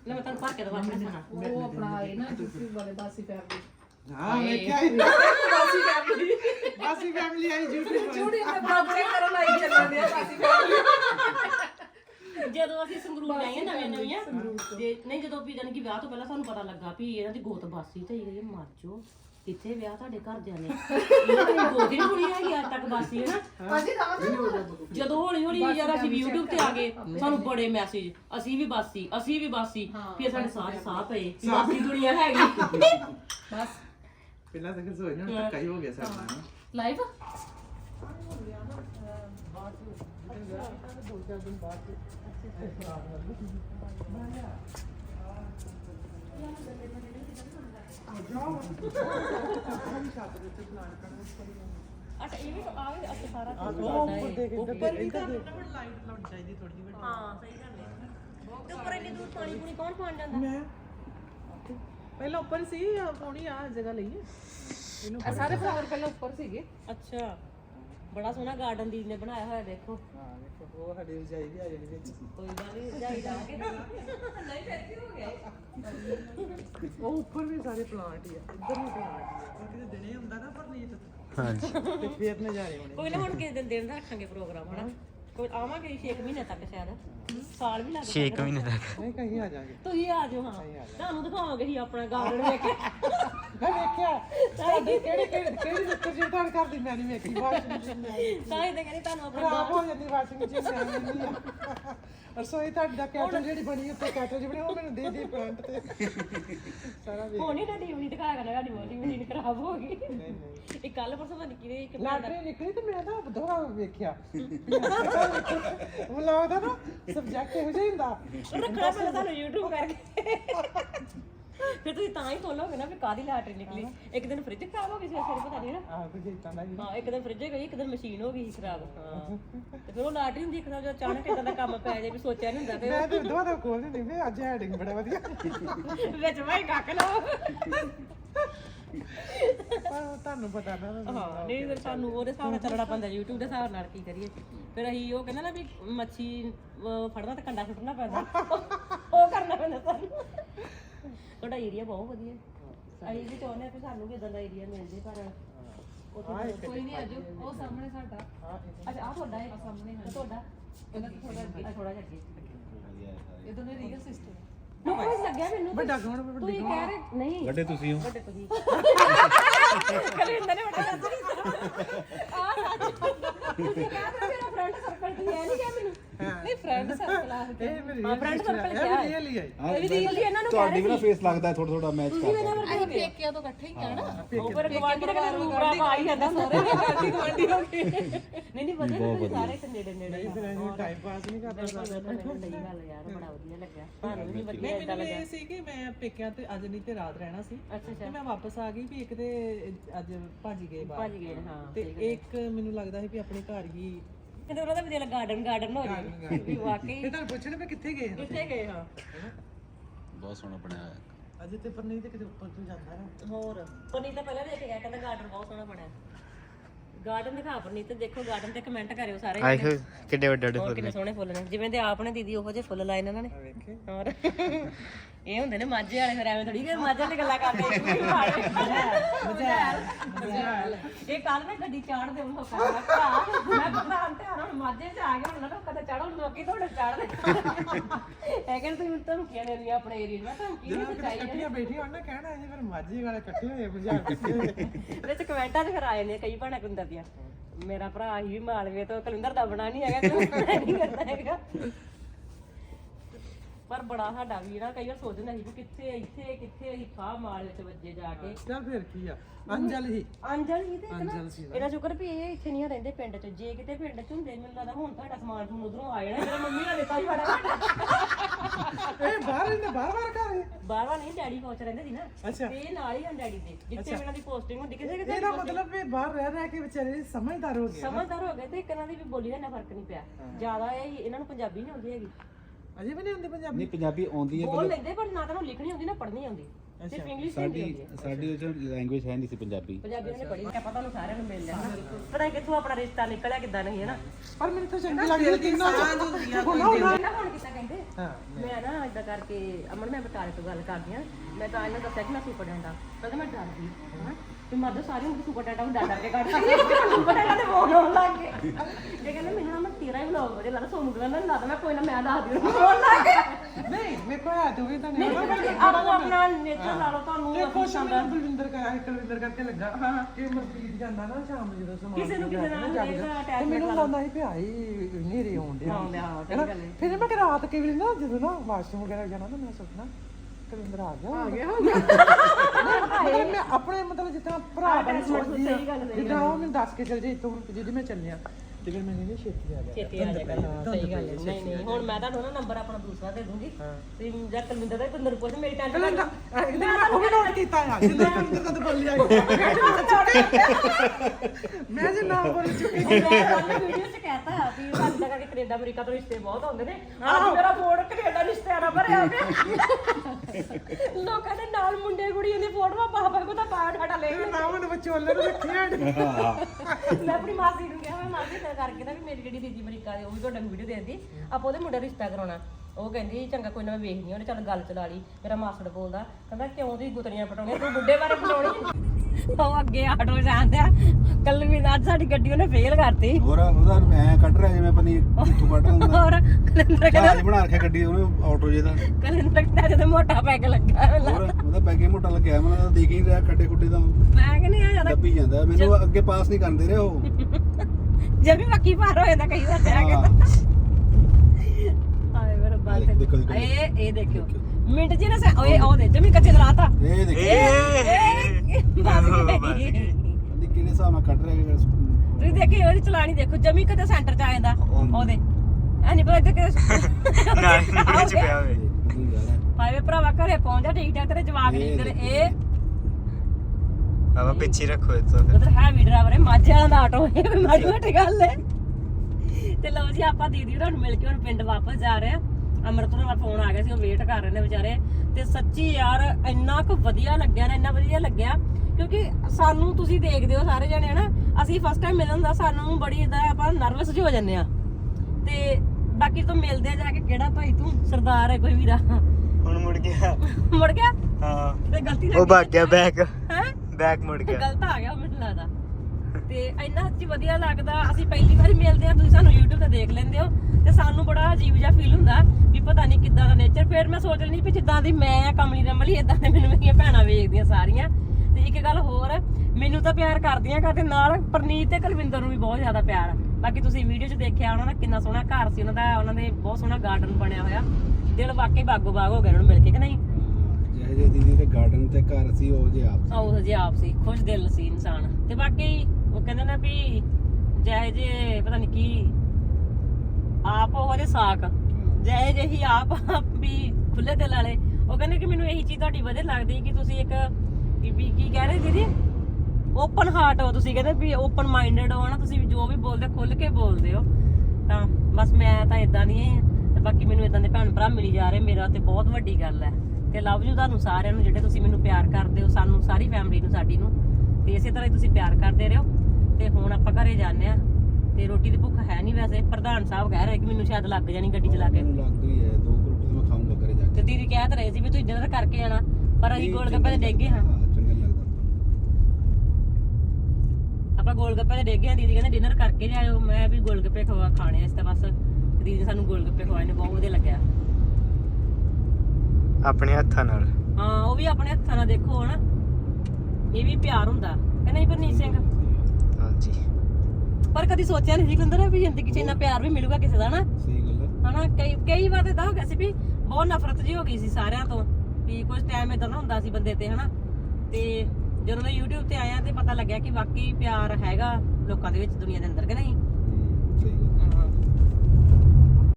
ले मैं तेन भर के दवा अपने खाना ਉਹ ਆਪਣਾ ਆਏ ਨਾ ਜੁਫੀ ਵਾਲੇ ਬਾਸੀ ਫੈਮਿਲੀ ਹਾਂ ਲੈ ਕੇ ਆਈ ਬਾਸੀ ਫੈਮਿਲੀ ਬਾਸੀ ਫੈਮਿਲੀ ਆਈ ਜੂਟੀ ਝੂੜੀ ਤੇ ਬਾਬਰੇ ਕਰਨ ਆਈ ਚੱਲਦੇ ਆ ਬਾਸੀ ਫੈਮਿਲੀ ਜਦੋਂ ਅਸੀਂ ਸੰਗਰੂਰ ਗਏ ਆ ਨਵੇਂ ਨਵੀਆਂ ਤੇ। ਨਹੀਂ ਜਦੋਂ ਵੀ ਜਾਨ ਕਿ ਵਿਆਹ ਤੋਂ ਪਹਿਲਾਂ ਸਾਨੂੰ ਪਤਾ ਲੱਗਾ ਵੀ ਇਹਨਾਂ ਦੀ ਗੋਤ ਬਾਸੀ ਤੇ ਇਹ ਮਰ ਜੋ ਕਿੱਥੇ ਵਿਆਹ ਤੁਹਾਡੇ ਘਰ ਜਾਣੇ ਇਹਨਾਂ ਦੀ ਗੋਤ ਹੀ ਨਹੀਂ ਸੁਣੀ ਹੈਗੀ ਅੱਜ ਤੱਕ ਬਾਸੀ ਹੈ। ਨਾ ਹਾਂਜੀ ਜਦੋਂ ਹੌਲੀ ਹੌਲੀ ਜਦ ਅਸੀਂ YouTube ਤੇ ਆ ਗਏ ਸਾਨੂੰ ਬੜੇ ਮੈਸੇਜ ਅਸੀਂ ਵੀ ਬਾਸੀ ਅਸੀਂ ਵੀ ਬਾਸੀ ਫਿਰ ਸਾਡੇ ਸਾਹ 'ਚ ਸਾਹ ਪਏ। ਬਾਸੀ ਦੁਨੀਆ ਹੈਗੀ। ਬਸ। ਪਹਿਲਾਂ ਤਾਂ ਸੋਚ ਨਾ ਧੱਕਾ ਹੀ ਹੋ ਗਿਆ ਸਾਡਾ ਲਾਈਵ? ਅੱਛਾ ਇਹ ਵੀ ਆ ਵੀ ਅੱਛਾ ਸਾਰਾ ਉੱਪਰ ਵੀ ਤਾਂ ਲਾਈਟ ਲਾਉਣੀ ਚਾਹੀਦੀ ਥੋੜੀ ਜਿਹੀ ਹਾਂ ਸਹੀ ਗੱਲ ਹੈ। ਤੇ ਉੱਪਰ ਇੰਨੀ ਦੂਰ ਪਾਣੀ ਪੂਣੀ ਕੌਣ ਪਾਣ ਜਾਂਦਾ? ਮੈਂ? ਪਹਿਲਾਂ ਉੱਪਰ ਸੀ ਪੌਣੀ ਆ ਜਗ੍ਹਾ ਲਈ ਹੈ। ਸਾਰੇ ਫਲਾਵਰ ਪਹਿਲਾਂ ਉੱਪਰ ਸੀਗੇ। ਅੱਛਾ। ਬੜਾ ਸੋਹਣਾ ਗਾਰਡਨ ਦੀ ਨੇ ਬਣਾਇਆ ਹੋਇਆ ਦੇਖੋ ਹਾਂ ਵੇਖੋ ਉਹ ਸਾਡੀ ਰਜਾਈ ਵੀ ਆ ਜਾਣੀ ਵਿੱਚ। ਕੋਈ ਗੱਲ ਨਹੀਂ ਜਾਈ ਜਾ ਕੇ ਉਹ ਉੱਪਰ ਵੀ ਸਾਰੇ ਪਲਾਂਟ ਹੀ ਆ ਇੱਧਰ ਵੀ ਪਲਾਂਟ ਹੀ ਆ। ਕਿਉਂਕਿ ਜੇ ਦਿਨੇ ਹੁੰਦਾ ਨਾ ਪਰਨੀਤ। ਹਾਂਜੀ। ਤੇ ਫੇਰ ਨਜ਼ਾਰੇ ਹੋਣੇ ਕੋਈ ਨਾ ਹੁਣ ਕਿਸੇ ਦਿਨ ਦਿਨ ਦਾ ਰੱਖਾਂਗੇ ਪ੍ਰੋਗਰਾਮ ਹਨਾ? ਕੋਈ ਆਵਾਂਗੇ 6 ਮਹੀਨੇ ਤੱਕ ਸ਼ਾਇਦ। ਸਾਲ ਵੀ ਲੱਗ 6 ਮਹੀਨੇ ਤੱਕ। ਨਹੀਂ ਕਹੀਂ ਆ ਜਾਾਂਗੇ। ਤੁਸੀਂ ਆ ਜਾਓ ਹਾਂ। ਤੁਹਾਨੂੰ ਦਿਖਾਵਾਂਗੇ ਅਸੀਂ ਆਪਣਾ ਗਾਰਡਨ ਵੇਖ ਕੇ। ਮੈਂ ਵੇਖਿਆ ਸਾਡੇ ਕਿਹੜੇ ਕਿਹੜੇ ਕਿਹੜੀ ਲੱਕੜ ਜੀ ਤਾਂ ਕਰਦੀ ਮੈਂ ਨਹੀਂ ਵੇਖੀ। ਵਾਸ਼ਿੰਗ ਮਸ਼ੀਨ ਤਾਂ ਇਹ ਤਾਂ ਕਹਿੰਦੇ ਤੁਹਾਨੂੰ ਆਪਣਾ ਖਰਾਬ ਹੋ ਜਾਂਦੀ ਵਾਸ਼ਿੰਗ ਮਸ਼ੀਨ ਮੈਂ ਨਹੀਂ ਰਸੋਈ ਤੁਹਾਡੀ ਦਾ ਕੈਟਲ ਜਿਹੜੀ ਬਣੀ ਉੱਤੇ ਕੈਟਲ ਜਿਹੜੀ ਬਣੀ ਉਹ ਮੈਨੂੰ ਦੇ ਦੇ ਪਲਾਂਟ ਤੇ। ਸਾਰਾ ਵੇਖ। ਹੁਣ ਨਾ ਟੀਵੀ ਦਿਖਾਇਆ ਕਰਨਾ ਸਾਡੀ ਵਾਸ਼ਿੰਗ ਮਸ਼ੀਨ ਖਰਾਬ ਹੋ ਗਈ। ਨਹੀਂ ਨਹੀਂ। ਇਹ ਕੱਲ ਪਰਸੋਂ ਪਤਾ ਨਹੀਂ ਕਿਹਦੇ ਇੱਕ ਲਾਟਰੀ ਨਿਕਲੀ ਤੇ ਮੈਂ ਤਾਂ ਦੁਬਾਰਾ ਵੇਖਿਆ। ਉਹ ਲੱਗਦਾ ਨਾ ਸਬਜੈਕਟ ਇਹੋ ਜਿਹਾ ਹੀ ਹੁੰਦਾ। ਰੱਖਣਾ ਤੁਹਾਨੂੰ YouTube ਕਰਕੇ। ਫਿਰ ਤੁਸੀਂ ਤਾਂ ਹੀ ਖੋਲੋਗੇ ਨਾ ਵੀ ਕਾਦੀ ਲਾਟਰੀ ਨਿਕਲੀ। ਇੱਕ ਦਿਨ ਫ੍ਰਿਜ ਖਰਾਬ ਹੋ ਗਈ ਸੀ ਫਿਰ ਪਤਾ ਨਹੀਂ ਨਾ। ਆਹ ਕੁਝ ਇਤਾਂ ਦਾ ਹੀ। ਹਾਂ ਇੱਕ ਦਿਨ ਫ੍ਰਿਜ ਗਈ ਇੱਕ ਦਿਨ ਮਸ਼ੀਨ ਹੋ ਗਈ ਸੀ ਖਰਾਬ। ਹਾਂ। ਤੇ ਫਿਰ ਉਹ ਲਾਟਰੀ ਹੁੰਦੀ ਖਰਾਬ ਜਦੋਂ ਅਚਾਨਕ ਇਦਾਂ ਦਾ ਕੰਮ ਪੈ ਜਾਏ ਵੀ ਸੋਚਿਆ ਨਹੀਂ ਹੁੰਦਾ ਮੈਂ ਤੇ ਦੁਬਾਰਾ ਖੋਲਦੀ ਨਹੀਂ ਵੀ ਅੱਜ ਹੈਡਿੰਗ ਬੜਾ ਵਧੀਆ। ਤੇ ਵਿੱਚ ਭਾਈ ਕੱਕ ਲਓ। ਪਰ ਤੁਹਾਨੂੰ ਪਤਾ ਨਾ ਹਾਂ ਨਹੀਂ ਫਿਰ ਸਾਨੂੰ ਉਹਦੇ ਹਿਸਾਬ ਨਾਲ ਚੱਲਣਾ ਪੈਂਦਾ YouTube ਦੇ ਹਿਸਾਬ ਨਾਲ ਕੀ ਕਰੀਏ। ਫਿਰ ਅਸੀਂ ਉਹ ਕਹਿੰਦਾ ਨਾ ਵੀ ਮੱਛੀ ਅਹ, ਫੜਨਾ ਤੇ ਕੰਡਾ ਸੁੱਟਣਾ ਪੈਂਦਾ। ਉਹ ਕਰਨਾ ਪੈਂਦਾ ਸਾਨੂੰ। ਤੁਹਾਡਾ ਏਰੀਆ ਬਹੁਤ ਵਧੀਆ। ਅਸੀਂ ਵੀ ਚਾਹੁੰਦੇ ਆ ਕਿ ਸਾਨੂੰ ਵੀ ਇਦਾਂ ਦਾ ਏਰੀਆ ਮਿਲ ਜੇ ਪਰ ਉੱਥੇ ਕੋਈ ਨਹੀਂ ਆਜੋ ਉਹ ਸਾਹਮਣੇ ਸਾਡਾ। ਅੱਛਾ ਆ ਤੁਹਾਡਾ ਹੈ ਸਾਹਮਣੇ ਹੈ ਤੁਹਾਡਾ? ਇਹਨਾਂ ਤੋਂ ਥੋੜਾ ਅੱਗੇ। ਥੋੜਾ ਜਿਹਾ ਅੱਗੇ। ਇਹ ਦੋਨੇ ਰੀਅਲ ਸਿਸਟਰ ਨੂੰ ਕੋਈ ਲੱਗਿਆ ਮੈਨੂੰ ਵੱਡਾ ਕੌਣ ਵੱਡੀ ਤੁਸੀਂ ਕਹਿ ਰਹੇ ਨਹੀਂ। ਵੱਡੇ ਤੁਸੀਂ ਹੋ। ਵੱਡੇ ਤੁਸੀਂ। [laughs] ਕਲਿੰਦਰ ਨੇ ਵੱਡਾ ਕਰ ਦਿੱਤਾ ਆ ਸੱਚ ਤੁਸੀਂ ਕਹਿ ਰਹੇ ਮੇਰਾ ਫਰੈਂਡ ਸਰਕਲ ਤੁਸੀਂ ਇਹ ਨਹੀਂ ਕਿਹਾ ਮੈਨੂੰ? ਨਹੀਂ ਫਰੈਂਡ ਸਰਕਲ ਆ ਇਹ ਮੇਰੀ ਹਾਂ ਫਰੈਂਡ ਸਰਕਲ ਇਹ ਕਿਹਾ। ਵੀ ਰੀਅਲ ਹੀ ਆਈ ਇਹ ਵੀ ਰੀਅਲ ਇਹਨਾਂ ਨੂੰ ਕਹਿ ਤੁਹਾਡੀ ਰਹੇ ਵੀ ਨਾ ਫੇਸ ਲੱਗਦਾ ਥੋੜਾ ਥੋੜਾ ਮੈਚ ਤੁਸੀਂ ਕਰਦਾ। ਇਹਨਾਂ ਵਰਗੇ ਪੇਕਿਆਂ ਤੋਂ ਇਕੱਠੇ ਹੀ ਆ ਨਾ ਉਹ ਪਰ ਗਵਾਂਢੀ ਦਾ ਕਹਿੰਦਾ ਰੂਪ ਰਾਪ ਆ ਹੀ ਜਾਂਦਾ ਸਾਰੇ ਗਵਾਂਢੀ ਗਵਾਂਢੀ ਹੋ ਗਏ। ਨਹੀਂ ਨਹੀਂ ਵਧੀਆ ਤੁਸੀਂ ਸਾਰੇ ਤੇ ਨੇੜੇ ਨੇੜੇ ਫਿਰ ਅਸੀਂ ਟਾਈਮ ਪਾਸ ਨਹੀਂ ਕਰਦਾ ਸਹੀ ਗੱਲ ਯਾਰ ਬੜਾ ਵਧੀਆ ਲੱਗਿਆ। ਤੁਹਾਨੂੰ ਵੀ ਵਧੀਆ ਨਹੀਂ ਇਦਾਂ ਮੈਨੂੰ ਲੱਗਿਆ। ਇਹ ਸੀ ਕਿ ਮੈਂ ਪੇਕਿਆਂ ਤੇ ਅੱਜ ਨਹੀਂ ਤੇ ਰਾਤ ਰਹਿਣਾ ਸੀ। ਤੇ ਮੈਂ ਵਾਪਸ ਆ ਗਈ ਵੀ ਇੱਕ ਤੇ ਅੱਜ ਭਾਜੀ ਗਏ ਬਾਹਰ ਭਾਜੀ ਗਏ ਨੇ, ਹਾਂ ਤੇ ਇੱਕ ਮੈਨੂੰ ਲੱਗਦਾ ਸੀ ਵੀ ਆਪਣੇ ਘਰ ਹੀ ਕਹਿੰਦੇ ਉਹਨਾਂ ਦਾ ਵੀ ਦਿਲ ਗਾਰਡਨ ਗਾਰਡਨ ਹੋ ਜਾਏ ਵੀ ਵਾਕਈ। ਇਹ ਤੁਹਾਨੂੰ ਪੁੱਛਣਾ ਵੀ ਕਿੱਥੇ ਗਏ ਕਿੱਥੇ ਗਏ ਹਾਂ? ਬਹੁਤ ਸੋਹਣਾ ਬਣਿਆ ਹੋਇਆ ਅਜੇ ਤੇ ਪਰ ਨਹੀਂ ਤੇ ਕਿਤੇ ਉੱਪਰ ਤੋਂ ਜਾਂਦਾ ਨਾ। ਹੋਰ ਪਨੀਤ ਤਾਂ ਪਹਿਲਾਂ ਦੇਖ ਕੇ ਗਿਆ ਕਹਿੰਦਾ ਗਾਰਡਨ ਬਹੁਤ ਸੋਹਣਾ ਬਣਿਆ। ਗਾਰਡਨ ਦਿਖਾ ਪਨੀਤ ਦੇਖੋ ਗਾਰਡਨ ਤੇ ਕਮੈਂਟ ਕਰਿਓ ਸਾਰੇ ਆਏ ਹੋਏ ਕਿੱਡੇ ਵੱਡੇ ਵੱਡੇ ਹੋਰ ਫੁੱਲ ਕਿੰਨੇ ਸੋਹਣੇ ਫੁੱਲ ਨੇ। ਜਿਵੇਂ ਦੇ ਆਪ ਨੇ ਦੀਦੀ ਉਹੋ ਜਿਹੇ ਫੁੱਲ ਲਾਏ ਨੇ ਉਹਨਾਂ ਨੇ। ਵੇਖੇ। ਹੋਰ। ਇਹ ਹੁੰਦੇ ਨੇ ਮਾਝੇ ਵਾਲੇ ਫਿਰ ਐਵੇਂ ਥੋੜੀ ਕਿ ਮਾਝੇ ਦੀ ਗੱਲਾਂ ਕਰਦੇ ਇਹ ਕੱਲ ਮੈਂ ਗੱਡੀ ਚਾੜਦੇ ਉਹ ਲੋਕਾਂ ਦਾ ਭਰਾ ਮੈਂ ਤੇ ਹੁਣ ਮਾਝੇ ਚ ਆ ਗਿਆ ਹੁਣ ਲੋਕਾਂ ਤੇ ਚੜੋ ਲੋਕੀ ਤੁਹਾਡੇ ਚੜਦੇ ਇਹ ਕਹਿੰਦੇ ਤੁਸੀਂ ਤੁਹਾਨੂੰ ਕੀ ਨੇ ਆਪਣੇ ਏਰੀਆ ਮੈਂ ਤੁਹਾਨੂੰ ਕੀ ਨਹੀਂ ਚਾਹੀਦਾ। ਇਕੱਠੀਆਂ ਬੈਠੀਆਂ ਹੋਣ ਨਾ ਕਹਿਣਾ ਇਹ ਫਿਰ ਮਾਝੀ ਵਾਲੇ ਇਕੱਠੇ ਹੋਏ ਬਾਜ਼ਾਰ ਇਕੱਠੇ ਹੋਏ। ਇਹਦੇ ਚ ਕਮੈਂਟਾਂ 'ਚ ਫਿਰ ਆਏ ਨੇ ਕਈ ਭੈਣਾਂ ਕੁੰਦਰ ਦੀਆਂ। ਮੇਰਾ ਭਰਾ ਹੀ ਵੀ ਮਾਲਵੇ ਤੋਂ ਕਲਿੰਦਰ ਦਾ ਬਣਾ ਨਹੀਂ ਹੈਗਾ ਨਹੀਂ ਕਰਦਾ ਹੈਗਾ। ਪਰ ਬੜਾ ਸਾਡਾ ਵੀ ਨਾ ਕਈ ਵਾਰ ਸੋਚਦਾ ਸੀ ਵੀ ਕਿੱਥੇ ਇੱਥੇ ਕਿੱਥੇ ਅਸੀਂ ਫਾ ਮਾਲ ਵਿੱਚ ਵੱਜੇ ਜਾ ਕੇ। ਚੱਲ ਫਿਰ ਕੀ ਆ? ਅੰਜਲ ਹੀ। ਅੰਜਲ ਹੀ ਤੇ ਇੱਕ ਨਾ ਅੰਜਲ ਸੀ ਇਹਦਾ ਸ਼ੁਕਰ ਵੀ ਇਹ ਇੱਥੇ ਨਹੀਂ ਰਹਿੰਦੇ ਪਿੰਡ 'ਚ। ਜੇ ਕਿਤੇ ਪਿੰਡ 'ਚ ਹੁੰਦੇ ਮੈਨੂੰ ਲੱਗਦਾ ਹੁਣ ਤੁਹਾਡਾ ਸਮਾਨ ਸਮੂਨ ਉਧਰੋਂ ਆ ਜਾਣਾ ਜਿਹੜਾ ਮੰਮੀ ਨਾਲ ਦਿੱਤਾ ਸੀ ਬੜਾ ਇਹ ਬਾਹਰ ਇਹਨੇ ਬਾਹਰ ਬਾਹਰ ਕਰ ਬਾਹਰ ਵਾਰ ਨਹੀਂ ਡੈਡੀ ਕੋਚ ਰਹਿੰਦੇ ਸੀ ਨਾ। ਅੱਛਾ। ਤੇ ਇਹ ਨਾਲ ਹੀ ਹਨ ਡੈਡੀ ਦੇ ਜਿੱਥੇ ਇਹਨਾਂ ਦੀ ਪੋਸਟਿੰਗ ਹੁੰਦੀ ਕਿਸੇ ਕਿਤੇ ਇਹਦਾ ਮਤਲਬ ਵੀ ਬਾਹਰ ਰਹਿ ਰਹਿ ਕੇ ਵਿਚਾਰੇ ਸਮਝਦਾਰ ਹੋ ਗਏ ਸਮਝਦਾਰ ਹੋ ਗਏ ਤੇ ਇੱਕ ਇਹਨਾਂ ਦੀ ਵੀ ਬੋਲੀ ਦਾ ਇੰਨਾ ਫ਼ਰਕ ਨਹੀਂ ਪਿਆ। ਜ਼ਿਆਦਾ ਇਹ ਇਹਨਾਂ ਨੂੰ ਪੰਜਾਬੀ ਨਹੀਂ ਆਉਂਦੀ ਹੈਗੀ। ਅਜੇ ਵੀ ਨਹੀਂ ਹੁੰਦੇ ਪੰਜਾਬੀ? ਨਹੀਂ ਪੰਜਾਬੀ ਆਉਂਦੀ ਹੈ ਬੋਲ ਲੈਂਦੇ ਪਰ ਨਾ ਤਾਂ ਉਹਨੂੰ ਲਿਖਣੀ ਆਉਂਦੀ ਨਾ ਪੜ੍ਹਨੀ ਆਉਂਦੀ। ਸਿਰਫ ਇੰਗਲਿਸ਼ ਸਾਡੀ ਆਉਂਦੀ ਹੈ। ਸਾਡੀ ਉਹ ਲੈਂਗੁਏਜ ਹੈ ਨਹੀਂ ਸੀ ਪੰਜਾਬੀ। ਪੰਜਾਬੀ ਉਹਨੇ ਪੜ੍ਹੀ ਹੈ। ਪਤਾ ਨੂੰ ਸਾਰਿਆਂ ਨੂੰ ਮਿਲ ਜਾਂਦਾ ਪਤਾ ਕਿੱਥੋਂ ਆਪਣਾ ਰਿਸ਼ਤਾ ਨਿਕਲਿਆ ਕਿੱਦਾਂ ਨਹੀਂ ਹੈ ਨਾ? ਪਰ ਮੈਨੂੰ ਤਾਂ ਚੰਗੀ ਲੱਗਦੀ ਕਿੰਨਾ ਹੁੰਦੀਆਂ ਹੁਣ ਹੁਣ ਕਿੱਦਾਂ ਕਹਿੰਦੇ? ਹਾਂ ਮੈਂ ਨਾ ਇਦਾਂ ਕਰਕੇ ਅਮਨ ਮੈਂ ਬਟਾਲੇ ਤੋਂ ਗੱਲ ਕਰਦੀ ਆ ਮੈਂ ਤਾਂ ਇਹਨਾਂ ਦੱਸਿਆ ਕਿ ਮੈਂ ਸੁਪਰ ਡੈਂਡਾ ਕਹਿੰਦਾ ਮੈਂ ਡਰ ਗਈ ਹਾਂ ਤੇ ਮਰਦ ਸਾਰੀ ਉਮਰ ਸੁਪਰ ਡੈਂਡਾ ਨੂੰ ਡਰ ਕੇ ਕੱਢਦੀ ਸੁਪਰ ਡੈਂਡਾ ਤੇ ਫੋਨ ਆਉਣ ਲੱਗ ਗਏ। ਇਹ ਕਹਿੰਦਾ ਮੈਨੂੰ ਨਾ ਮੈਂ ਤੇਰਾ ਹੀ ਵਲੌਗ ਵਧੀਆ ਲੱਗਦਾ ਸੋਨੂੰ ਕਹਿੰਦਾ ਲੱਗਦਾ ਮੈਂ ਕੋਈ ਨਾ ਮੈਂ ਦੱਸ ਦਿਓ ਫੋਨ ਲੱਗ ਗਿਆ ਨਹੀਂ ਮੇਰੇ ਕੋਲ ਹੈ ਤੂੰ ਵੀ ਤਾਂ ਨਹੀਂ ਆਪੋ ਆਪਣਾ ਨੇਚਰ ਲਾ ਲਓ ਤੁਹਾਨੂੰ ਇਹ ਕੁਛ ਮੈਨੂੰ ਬਲਵਿੰਦਰ ਕਾ ਕੁਲਵਿੰਦਰ ਕਰਕੇ ਲੱਗਾ। ਹਾਂ ਕਿ ਮਸਜਿਦ ਜਾਂਦਾ ਨਾ ਸ਼ਾਮ ਨੂੰ ਜਦੋਂ ਸਮਾਨ ਕਿਸੇ ਨੂੰ ਕਿਸੇ ਨਾਲ attachment ਮੈਨੂੰ ਲੱਗਦਾ ਸੀ ਭਾਈ ਨੇਰੇ ਆਉਂਦੇ ਆ ਨਾ? ਫਿਰ ਮੈਂ ਕਿ ਰਾਤ ਕੇ ਵੇਲੇ ਨਾ ਜਦੋਂ ਨਾ ਵਾਸ਼ਰੂਮ ਵਗੈਰਾ ਜਾਣਾ ਨਾ ਮੈਂ ਸੋਚਣਾ ਕੁਲਵਿੰਦਰ ਆ ਗਿਆ। ਆ ਗਿਆ। ਮੈਂ ਆਪਣੇ ਮਤਲਬ ਜਿੱਦਾਂ ਭਰਾ ਦਾ ਸੋਚਦੀ ਆ ਜਿੱਦਾਂ ਉਹ ਮੈਨੂੰ ਦੱਸ ਕੇ ਚਲ ਜੇ ਇੱਥੋਂ ਜਿਹਦੀ ਮੈਂ ਚੱਲਿਆ। ਤੇ ਫਿਰ ਮੈਂ ਕਹਿੰਦੀ ਛੇਤੀ ਆ ਗਿਆ ਛੇਤੀ ਆ ਜਾਏਗਾ ਸਹੀ ਗੱਲ ਹੈ। ਨਹੀਂ ਨਹੀਂ ਹੁਣ ਮੈਂ ਤੁਹਾਨੂੰ ਨਾ ਨੰਬਰ ਆਪਣਾ ਦੂਸਰਾ ਦੇ ਦੂੰਗੀ। ਤੇ ਜਾਂ ਕਲਮਿੰਦਰ ਦਾ ਕੁੰਦਰ ਪੁੱਛ ਮੇਰੀ ਟੈਂਸ਼ਨ ਕੁਲਵਿੰਦਰ ਇਹਦੇ ਮੈਂ ਉਹ ਵੀ ਨੋਟ ਕੀਤਾ ਆ। ਜਿੰਨਾ ਕੁਲਵਿੰਦਰ ਦਾ ਤਾਂ ਬੋਲੀ ਆ ਮੈਂ ਜੇ ਨਾਮ ਬੋਲ ਚੁੱਕੀ ਮੈਂ ਵੀਡੀਓ ਚ ਕਹਤਾ ਵੀ ਇਦਾਂ ਕਰਕੇ ਕੈਨੇਡਾ ਅਮਰੀਕਾ ਤੋਂ ਰਿਸ਼ਤੇ ਬਹੁਤ ਆਉਂਦੇ ਨੇ। ਅੱਜ ਮੇਰਾ ਫੋਨ ਕੈਨੇਡਾ ਰਿਸ਼ਤਿਆਂ ਨਾਲ ਭਰਿਆ ਪਿਆ ਲੋਕਾਂ ਦੇ ਨਾਲ ਮੁੰਡੇ ਕੁੜੀਆਂ ਦੀਆਂ ਫੋਟੋਆਂ ਪਾ ਪਾ ਕੇ ਤਾਂ ਬਾਹਰ ਸਾਡਾ ਲੈ ਨਾ ਮੈਨੂੰ ਵਿਚੋਲੇ ਨੂੰ ਰੱਖਿਆ ਨੀ। ਮੈਂ ਆਪਣੀ ਮਾਸੀ ਨੂੰ ਕਿਹਾ ਮੈਂ ਮਾਸੀ ਤਾਂ ਕਰਕੇ ਨਾ ਵੀ ਮੇਰੀ ਜਿਹੜੀ ਦੀਦੀ ਅਮਰੀਕਾ ਦੀ ਉਹ ਵੀ ਤੁਹਾਡਾ ਵੀਡੀਓ ਦੇਂਦੀ ਆਪਾਂ ਉਹਦੇ ਮੁੰਡੇ ਦਾ ਰਿਸ਼ਤਾ ਕਰਾਉਣਾ। ਉਹ ਕਹਿੰਦੀ ਚੰਗਾ ਕੋਈ ਨਾ ਮੈਂ ਵੇਖਦੀ ਉਹਨੇ ਚੱਲ ਗੱਲ ਚਲਾ ਲਈ ਮੇਰਾ ਮਾਸੜ ਬੋਲਦਾ ਕਹਿੰਦਾ ਕਿਉਂ ਦੀ ਗੁੱਤਰੀਆਂ ਪਟਾਉਣੀਆਂ ਤੂੰ ਬੁੱਢੇ ਬਾਰੇ ਪਟਾਉਣੀ ਉਹ ਅੱਗੇ ਆਟੋ ਜਾਂਦਿਆ ਕੱਲ ਵੀ ਅੱਜ ਸਾਡੀ ਗੱਡੀ ਉਹਨੇ ਫੇਲ ਕਰਤੀ। ਹੋਰ ਉਹਦਾ ਐ ਕੱਢ ਰਿਹਾ ਜਿਵੇਂ ਪਨੀ ਕਿੱਥੋਂ ਕੱਢ ਹੁੰਦਾ ਹੋਰ ਕਲਿੰਦਰ ਕਹਿੰਦਾ ਬਣਾ ਰੱਖਿਆ ਗੱਡੀ ਉਹਨੇ ਆਟੋ ਜੇ ਦਾ। ਕਲਿੰਦਰ ਕਹਿੰਦਾ ਜਦੋਂ ਮੋਟਾ ਪੈਗ ਲੱਗਾ। ਹੋਰ ਉਹਦਾ ਪੈਗੇ ਮੋਟਾ ਲੱਗਿਆ ਮੈਨੂੰ ਤਾਂ ਦੇਖ ਹੀ ਰਿਹਾ ਖੱਡੇ ਖੁੱਡੇ ਦਾ ਮੈਂ ਕਹਿੰਦੀ ਆ ਜ਼ਿਆਦਾ ਦੱਬੀ ਜਾਂਦਾ। ਮੈਨੂੰ ਅੱਗੇ ਪਾਸ ਨਹੀਂ ਕਰਦੇ ਰਹੇ ਉਹ। ਜਮੀ ਮੱਕੀ ਪਾਰ ਹੋ ਜਾਂਦਾ ਕਈ ਵਾਰ ਜਾ ਕੇ। ਹਾਏ ਮੇਰਾ ਬਾਤ ਦੇਖੋ, ਦੇਖੋ, ਦੇਖੋ। ਇਹ ਇਹ ਦੇਖਿਓ। ਮਿੰਟ ਚ ਨਾ ਸੈ- ਓਏ ਉਹ ਦੇ ਜਮੀ ਕੱਚੇ ਦਰਾਤਾ ਇਹ ਦੇਖ ਬਸ ਗਈ ਕਹਿੰਦੀ ਕਿਹੜੇ। ਹਿਸਾਬ ਨਾਲ ਕੱਢ ਰਿਹਾ ਹੈਗਾ। ਤੁਸੀਂ ਦੇਖੀ ਉਹਦੀ ਚਲਾਣੀ ਦੇਖੋ ਜਮੀ ਕਦੇ ਸੈਂਟਰ ਚ ਆ ਜਾਂਦਾ। ਉਹਦੇ ਐ ਨਹੀਂ ਪਤਾ ਇੱਥੇ ਕਿ ਨਾਲ ਵਿੱਚ ਪਿਆ ਹੋਵੇ। ਜਾ ਹਾਏ ਵੇ ਭਰਾਵਾ ਘਰੇ ਪਹੁੰਚ ਜਾ ਠੀਕ ਠਾਕ ਤੇਰੇ ਜਵਾਕ ਨਹੀਂ ਤੇਰੇ ਇਹ ਬਾਬਾ ਪਿੱਛੇ ਰੱਖੋ ਇਹ ਤੋਂ ਉਧਰ ਹੈ ਵੀ ਡਰਾਈਵਰ ਹੈ ਮਾਝੇ ਵਾਲਾ ਦਾ ਆਟੋ ਇਹ ਵੀ ਮਾੜੀ ਮੋਟੀ ਗੱਲ ਹੈ। ਤੇ ਲਓ ਜੀ ਆਪਾਂ ਦੀਦੀ ਹੋਰਾਂ ਨੂੰ ਮਿਲ ਕੇ ਹੁਣ ਪਿੰਡ ਵਾਪਸ ਜਾ ਰਹੇ ਆ ਅਮਰਤ ਨੂੰ ਦਾ ਫੋਨ ਆ ਗਿਆ ਸੀ ਉਹ ਵੇਟ ਕਰ ਰਹੇ ਨੇ ਵਿਚਾਰੇ। ਤੇ ਸੱਚੀ ਯਾਰ ਇੰਨਾ ਕੁ ਵਧੀਆ ਲੱਗਿਆ ਨਾ ਇੰਨਾ ਵਧੀਆ ਲੱਗਿਆ। ਕਿਉਂਕਿ ਸਾਨੂੰ ਤੁਸੀਂ ਦੇਖਦੇ ਹੋ ਸਾਰੇ ਜਣੇ ਹਨਾ? ਅਸੀਂ ਫਸਟ ਟਾਈਮ ਮਿਲਣ ਦਾ ਸਾਨੂੰ ਬੜੀ ਇਦਾਂ ਆਪਾਂ ਨਰਵਸ ਜਿਹੇ ਹੋ ਜੰਨੇ ਆ ਤੇ ਬਾਕੀ ਤੋਂ ਮਿਲਦੇ ਆ ਜਾ ਕੇ ਕਿਹੜਾ ਭਾਈ ਤੂੰ? ਸਰਦਾਰ ਹੈ ਕੋਈ ਵੀਰਾ। ਹੁਣ ਮੁੜ ਗਿਆ। ਮੁੜ ਗਿਆ? ਹਾਂ। ਤੇ ਗਲਤੀ ਉਹ ਭੱਗ ਗਿਆ ਬੈਕ ਹੈ? ਬੈਕ ਮੁੜ ਗਿਆ। ਗਲਤ ਆ ਗਿਆ ਮੈਨੂੰ ਲੱਗਦਾ। ਤੇ ਇੰਨਾ ਸੱਚੀ ਵਧੀਆ ਲੱਗਦਾ ਅਸੀਂ ਪਹਿਲੀ ਵਾਰੀ ਮਿਲਦੇ ਆ ਤੁਸੀਂ ਸਾਨੂੰ YouTube ਤੇ ਦੇਖ ਲੈਂਦੇ ਹੋ ਤੇ ਸਾਨੂੰ ਬੜਾ ਅਜੀਬ ਜਿਹਾ ਫੀਲ ਹੁੰਦਾ ਵੀ ਪਤਾ ਨਹੀਂ ਕਿੱਦਾਂ ਦਾ ਨੇਚਰ ਫਿਰ ਮੈਂ ਸੋਚ ਲੈਂਦੀ ਵੀ ਜਿੱਦਾਂ ਦੀ ਮੈਂ ਆ ਕਮਲੀ ਰਮਲੀ ਇਦਾਂ ਦੇ ਮੈਨੂੰ ਮੇਰੀਆਂ ਭੈਣਾਂ ਵੇਖਦੀਆਂ ਸਾਰੀਆਂ। ਤੇ ਇੱਕ ਗੱਲ ਹੋਰ ਮੈਨੂੰ ਤਾਂ ਪਿਆਰ ਕਰਦੀਆਂ ਕਰਦੇ ਨਾਲ ਪ੍ਰਨੀਤ ਤੇ ਕੁਲਵਿੰਦਰ ਨੂੰ ਵੀ ਬਹੁਤ ਜ਼ਿਆਦਾ ਪਿਆਰ ਆ। ਬਾਕੀ ਤੁਸੀਂ ਵੀਡੀਓ 'ਚ ਦੇਖਿਆ ਉਹਨਾਂ ਦਾ ਕਿੰਨਾ ਸੋਹਣਾ ਘਰ ਸੀ ਉਹਨਾਂ ਦਾ ਉਹਨਾਂ ਦੇ ਬਹੁਤ ਸੋਹਣਾ ਗਾਰਡਨ ਬਣਿਆ ਹੋਇਆ। ਦਿਲ ਵਾਕਈ ਬਾਗੋ ਬਾਗ ਹੋ ਗਿਆ ਉਹਨਾਂ ਨੂੰ ਮਿਲ ਕੇ ਕਿ ਨਹੀਂ? ਜਿਹੇ ਦੀਦੀ ਦੇ ਗਾਰਡਨ ਤੇ ਘਰ ਸੀ, ਉਹ ਜੇ ਆਪ ਸੀ। ਉਹ ਜੇ ਆਪ ਸੀ, ਖੁਸ਼ ਦਿਲ ਸੀ ਇਨਸਾਨ। ਤੇ ਬਾਕੀ ਉਹ ਕਹਿੰਦੇ ਨਾ ਵੀ ਜਿਹੇ ਜੇ ਪਤਾ ਨਹੀਂ ਕੀ, ਆਪ ਉਹ ਜੇ ਸਾਕ, ਜਿਹੇ ਜਿਹੀ ਆਪ [laughs] ਵੀ ਖੁੱਲੇ ਦਿਲ ਵਾਲੇ। ਉਹ ਕਹਿੰਦੇ ਕਿ ਮੈਨੂੰ ਇਹੀ ਚੀਜ਼ ਤੁਹਾਡੀ ਵਧੀਆ ਲੱਗਦੀ ਕਿ ਤੁਸੀਂ ਇੱਕ ਵੀ ਵੀ ਕੀ ਕਹਿ ਰਹੇ ਦੀਦੀ? ਓਪਨ ਹਾਰਟ ਹੋ ਤੁਸੀਂ ਕਹਿੰਦੇ ਵੀ ਓਪਨ ਮਾਈਂਡਡ ਹੋ ਨਾ, ਤੁਸੀਂ ਜੋ ਵੀ ਬੋਲਦੇ ਖੁੱਲ ਕੇ ਬੋਲਦੇ ਹੋ। ਤਾਂ ਬਸ ਮੈਂ ਤਾਂ ਇਦਾਂ ਦੀ ਹਾਂ ਤੇ ਬਾਕੀ ਮੈਨੂੰ ਇਦਾਂ ਦੇ ਭੈਣ ਭਰਾ ਮਿਲੀ ਜਾ ਰਹੇ, ਮੇਰਾ ਤੇ ਬਹੁਤ ਵੱਡੀ ਗੱਲ ਹੈ। ਤੇ ਲਵ ਯੂ ਤੁਹਾਨੂੰ ਸਾਰਿਆਂ ਨੂੰ ਜਿਹੜੇ ਤੁਸੀਂ ਮੈਨੂੰ ਪਿਆਰ ਕਰਦੇ ਹੋ ਸਾਨੂੰ ਸਾਰੀ ਫੈਮਿਲੀ ਨੂੰ ਸਾਡੀ ਨੂੰ। ਤੇ ਇਸੇ ਤਰ੍ਹਾਂ ਹੀ ਤੁਸੀਂ ਪਿਆਰ ਕਰਦੇ ਰਹੋ। ਤੇ ਹੁਣ ਆਪਾਂ ਘਰੇ ਜਾਂਦੇ ਆ ਤੇ ਰੋਟੀ ਦੀ ਭੁੱਖ ਹੈ ਨਹੀਂ ਵੈਸੇ। ਪ੍ਰਧਾਨ ਸਾਹਿਬ ਕਹਿ ਰਹੇ ਕਿ ਮੈਨੂੰ ਸ਼ਾਇਦ ਲੱਗ ਜਾਣੀ ਗੱਡੀ ਚਲਾ ਕੇ। ਮੈਨੂੰ ਲੱਗ ਗਈ ਹੈ। ਦੋ ਕੁ ਰੋਟੀ ਤਾਂ ਮੈਂ ਖਾਊਂਗਾ ਘਰੇ ਜਾ ਤੇ ਕੇ ਦੀਦੀ ਕਹਿ ਤਾਂ ਰਹੇ ਸੀ ਵੀ ਤੁਸੀਂ ਡਿਨਰ ਕਰਕੇ ਜਾਣਾ ਪਰ ਅਸੀਂ ਗੋਲ ਗੱਪੇ ਤੇ ਡੇਗੇ ਹਾਂ। ਚੰਗਾ ਨੀ ਲੱਗਦਾ ਆਪਾਂ ਗੋਲ ਗੱਪੇ ਤੇ ਡੇਗੇ ਹਾਂ। ਦੀਦੀ ਕਹਿੰਦੇ ਡਿਨਰ ਕਰਕੇ ਜਾਇਓ। ਮੈਂ ਵੀ ਗੋਲ ਗੱਪੇ ਖਵਾ ਖਾਣੇ ਆ ਇਸ ਤਾਂ ਬਸ। ਦੀਦੀ ਨੇ ਸਾਨੂੰ ਗੋਲ ਗੱਪੇ ਖਵਾਏ ਨੇ ਬਹੁਤ ਵਧੀਆ ਲੱਗਿਆ। ਆਪਣੇ ਹੱਥਾਂ ਨਾਲ। ਹਾਂ ਉਹ ਵੀ ਆਪਣੇ ਹੱਥਾਂ ਨਾਲ ਦੇਖੋ ਹਨਾ। ਇਹ ਵੀ ਪਿਆਰ ਹੁੰਦਾ। ਕਿ ਨਹੀਂ ਪਰਨੀਤ ਸਿੰਘ? ਹਾਂਜੀ। ਪਰ ਕਦੀ ਸੋਚਿਆ ਨਹੀਂ ਸੀ ਕੁੰਦਰ ਵੀ ਜ਼ਿੰਦਗੀ 'ਚ ਇੰਨਾ ਪਿਆਰ ਵੀ ਮਿਲੂਗਾ ਕਿਸੇ ਦਾ ਨਾ? ਸਹੀ ਗੱਲ ਹੈ ਹਨਾ ਕਈ ਕਈ ਵਾਰ ਇਦਾਂ ਹੋ ਗਿਆ ਸੀ ਵੀ ਬਹੁਤ ਨਫ਼ਰਤ ਜੀ ਹੋ ਗਈ ਸੀ ਸਾਰਿਆਂ ਤੋਂ ਵੀ ਕੁਝ ਟਾਈਮ ਇਦਾਂ ਦਾ ਹੁੰਦਾ ਸੀ ਬੰਦੇ ਤੇ ਹਨਾ। ਤੇ ਜਦੋਂ ਮੈਂ YouTube ਤੇ ਆਇਆ ਤੇ ਪਤਾ ਲੱਗਿਆ ਕਿ ਵਾਕਈ ਪਿਆਰ ਹੈਗਾ ਲੋਕਾਂ ਦੇ ਵਿੱਚ ਦੁਨੀਆ ਦੇ ਅੰਦਰ ਕਿ ਨਹੀਂ? ਹੂੰ, ਸਹੀ ਗੱਲ ਹਾਂ,